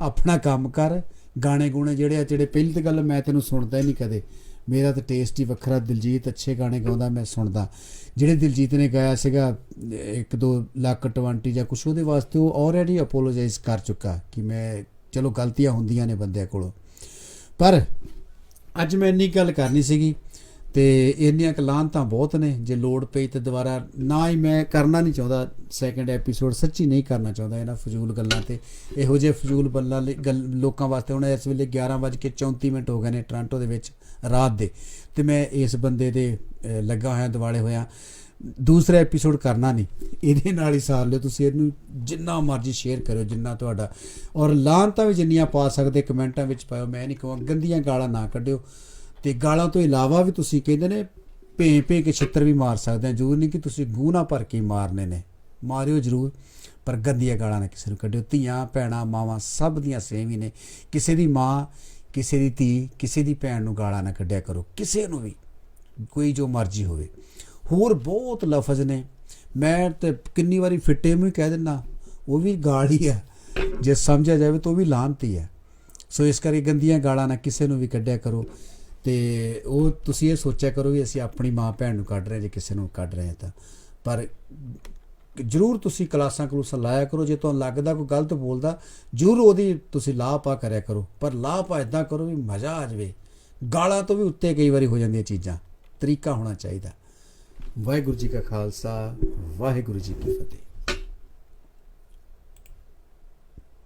ਆਪਣਾ ਕੰਮ ਕਰ, ਗਾਣੇ ਗੂਣੇ ਜਿਹੜੇ ਆ, ਜਿਹੜੇ ਪਹਿਲੀ ਤਾਂ ਗੱਲ ਮੈਂ ਤੈਨੂੰ ਸੁਣਦਾ ਹੀ ਨਹੀਂ ਕਦੇ। ਮੇਰਾ ਤਾਂ ਟੇਸਟ ਹੀ ਵੱਖਰਾ, ਦਿਲਜੀਤ ਅੱਛੇ ਗਾਣੇ ਗਾਉਂਦਾ, ਮੈਂ ਸੁਣਦਾ। ਜਿਹੜੇ ਦਿਲਜੀਤ ਨੇ ਗਾਇਆ ਸੀਗਾ 1 2 ਲੱਖ 20 ਜਾਂ ਕੁਛ ਉਹਦੇ ਵਾਸਤੇ ਉਹ ਆਲਰੇਡੀ ਅਪੋਲੋਜਾਈਜ਼ ਕਰ ਚੁੱਕਾ ਕਿ ਮੈਂ, ਚਲੋ ਗਲਤੀਆਂ ਹੁੰਦੀਆਂ ਨੇ ਬੰਦਿਆਂ ਕੋਲੋਂ। ਪਰ ਅੱਜ ਮੈਂ ਇੰਨੀ ਗੱਲ ਕਰਨੀ ਸੀਗੀ ਤੇ ਇੰਨੀਆਂ ਕਲਾਂ ਬਹੁਤ ਨੇ, ਜੇ ਲੋਡ ਪਈ ਤੇ ਦੁਬਾਰਾ ਨਾ ਹੀ ਮੈਂ ਕਰਨਾ ਨਹੀਂ ਚਾਹੁੰਦਾ ਸੈਕੰਡ ਐਪੀਸੋਡ ਸੱਚੀ ਨਹੀਂ ਕਰਨਾ ਚਾਹੁੰਦਾ ਇਹਨਾਂ ਫਜ਼ੂਲ ਗੱਲਾਂ ਤੇ। ਇਹੋ ਜਿਹੇ ਫਜ਼ੂਲ ਬੱਲਾਂ ਲਈ ਗੱਲ- ਲੋਕਾਂ ਵਾਸਤੇ ਹੁਣ ਇਸ ਵੇਲੇ 11:34 ਮਿੰਟ ਹੋ ਗਏ ਨੇ ਟੋਰਾਂਟੋ ਦੇ ਵਿੱਚ ਰਾਤ ਦੇ। ਤੇ ਮੈਂ ਇਸ ਬੰਦੇ ਦੇ ਲੱਗਾ ਹੋਇਆ, ਦਿਵਾਲੇ ਹੋਇਆ। ਦੂਸਰਾ ਐਪੀਸੋਡ ਕਰਨਾ ਨਹੀਂ। ਇਹਦੇ ਨਾਲ ਹੀ ਸਾਰ ਲਿਓ ਤੁਸੀਂ, ਇਹਨੂੰ ਜਿੰਨਾ ਮਰਜ਼ੀ ਸ਼ੇਅਰ ਕਰਿਓ, ਜਿੰਨਾ ਤੁਹਾਡਾ। ਔਰ ਲਾਂਤਾਂ ਵੀ ਜਿੰਨੀਆਂ ਪਾ ਸਕਦੇ, ਕਮੈਂਟਾਂ ਵਿੱਚ ਪਾਇਓ, ਮੈਂ ਨਹੀਂ ਕਹਾਂ ਗੰਦੀਆਂ ਗਾਲਾਂ ਨਾ ਕੱਢਿਓ। ਤੇ ਗਾਲਾਂ ਤੋਂ ਇਲਾਵਾ ਵੀ ਤੁਸੀਂ ਕਹਿੰਦੇ ਨੇ ਭੇ ਭੇ ਕੇ ਛਿੱਤਰ ਵੀ ਮਾਰ ਸਕਦੇ ਆ। ਜ਼ਰੂਰ ਨਹੀਂ ਕਿ ਤੁਸੀਂ ਗੂੰ ਨਾ ਭਰ ਕੇ ਹੀ ਮਾਰਨੇ ਨੇ। ਮਾਰਿਓ ਜ਼ਰੂਰ, ਪਰ ਗੰਦੀਆਂ ਗਾਲਾਂ ਨਾ ਕਿਸੇ ਨੂੰ ਕੱਢਿਓ। ਧੀਆਂ, ਭੈਣਾਂ, ਮਾਵਾਂ ਸਭ ਦੀਆਂ ਸੇਮ ਹੀ ਨੇ। ਕਿਸੇ ਦੀ ਮਾਂ, ਕਿਸੇ ਦੀ ਧੀ, ਕਿਸੇ ਦੀ ਭੈਣ ਨੂੰ ਗਾਲਾਂ ਨਾ ਕੱਢਿਆ ਕਰੋ। ਕਿਸੇ ਨੂੰ ਵੀ, ਕੋਈ ਜੋ ਮਰਜ਼ੀ ਹੋਵੇ। ਹੋਰ ਬਹੁਤ ਲਫ਼ਜ਼ ਨੇ। ਮੈਂ ਤੇ ਕਿੰਨੀ ਵਾਰੀ ਫਿੱਟੇ ਨੂੰ ਹੀ ਕਹਿ ਦਿੰਦਾ, ਉਹ ਵੀ ਗਾਲ ਹੀ ਹੈ ਜੇ ਸਮਝਿਆ ਜਾਵੇ ਤਾਂ ਉਹ ਵੀ ਲਾਂਤੀ ਹੈ ਸੋ ਇਸ ਕਰਕੇ ਗੰਦੀਆਂ ਗਾਲਾਂ ਨਾ ਕਿਸੇ ਨੂੰ ਵੀ ਕੱਢਿਆ ਕਰੋ। ਤੇ ਉਹ ਤੁਸੀਂ ਇਹ ਸੋਚਿਆ ਕਰੋ ਵੀ ਅਸੀਂ ਆਪਣੀ ਮਾਂ ਭੈਣ ਨੂੰ ਕੱਢ ਰਹੇ ਜੇ ਕਿਸੇ ਨੂੰ ਕੱਢ ਰਹੇ ਹਾਂ ਤਾਂ। ਪਰ ਜਰੂਰ ਤੁਸੀਂ ਕਲਾਸਾਂ ਕਲੂਸਾਂ ਲਾਇਆ ਕਰੋ, ਜੇ ਤੁਹਾਨੂੰ ਲੱਗਦਾ ਕੋਈ ਗਲਤ ਬੋਲਦਾ, ਜਰੂਰ ਉਹਦੀ ਤੁਸੀਂ ਲਾਹ ਕਰਿਆ ਕਰੋ। ਪਰ ਲਾਹ ਪਾ ਇਦਾਂ ਕਰੋ ਵੀ ਮਜ਼ਾ ਆ ਜਾਵੇ। ਗਾਲਾਂ ਤੋਂ ਵੀ ਉੱਤੇ ਕਈ ਵਾਰੀ ਹੋ ਜਾਂਦੀਆਂ ਚੀਜ਼ਾਂ। ਤਰੀਕਾ ਹੋਣਾ ਚਾਹੀਦਾ। ਵਾਹਿਗੁਰੂ ਜੀ ਕਾ ਖਾਲਸਾ, ਵਾਹਿਗੁਰੂ ਜੀ ਕੀ ਫਤਿਹ।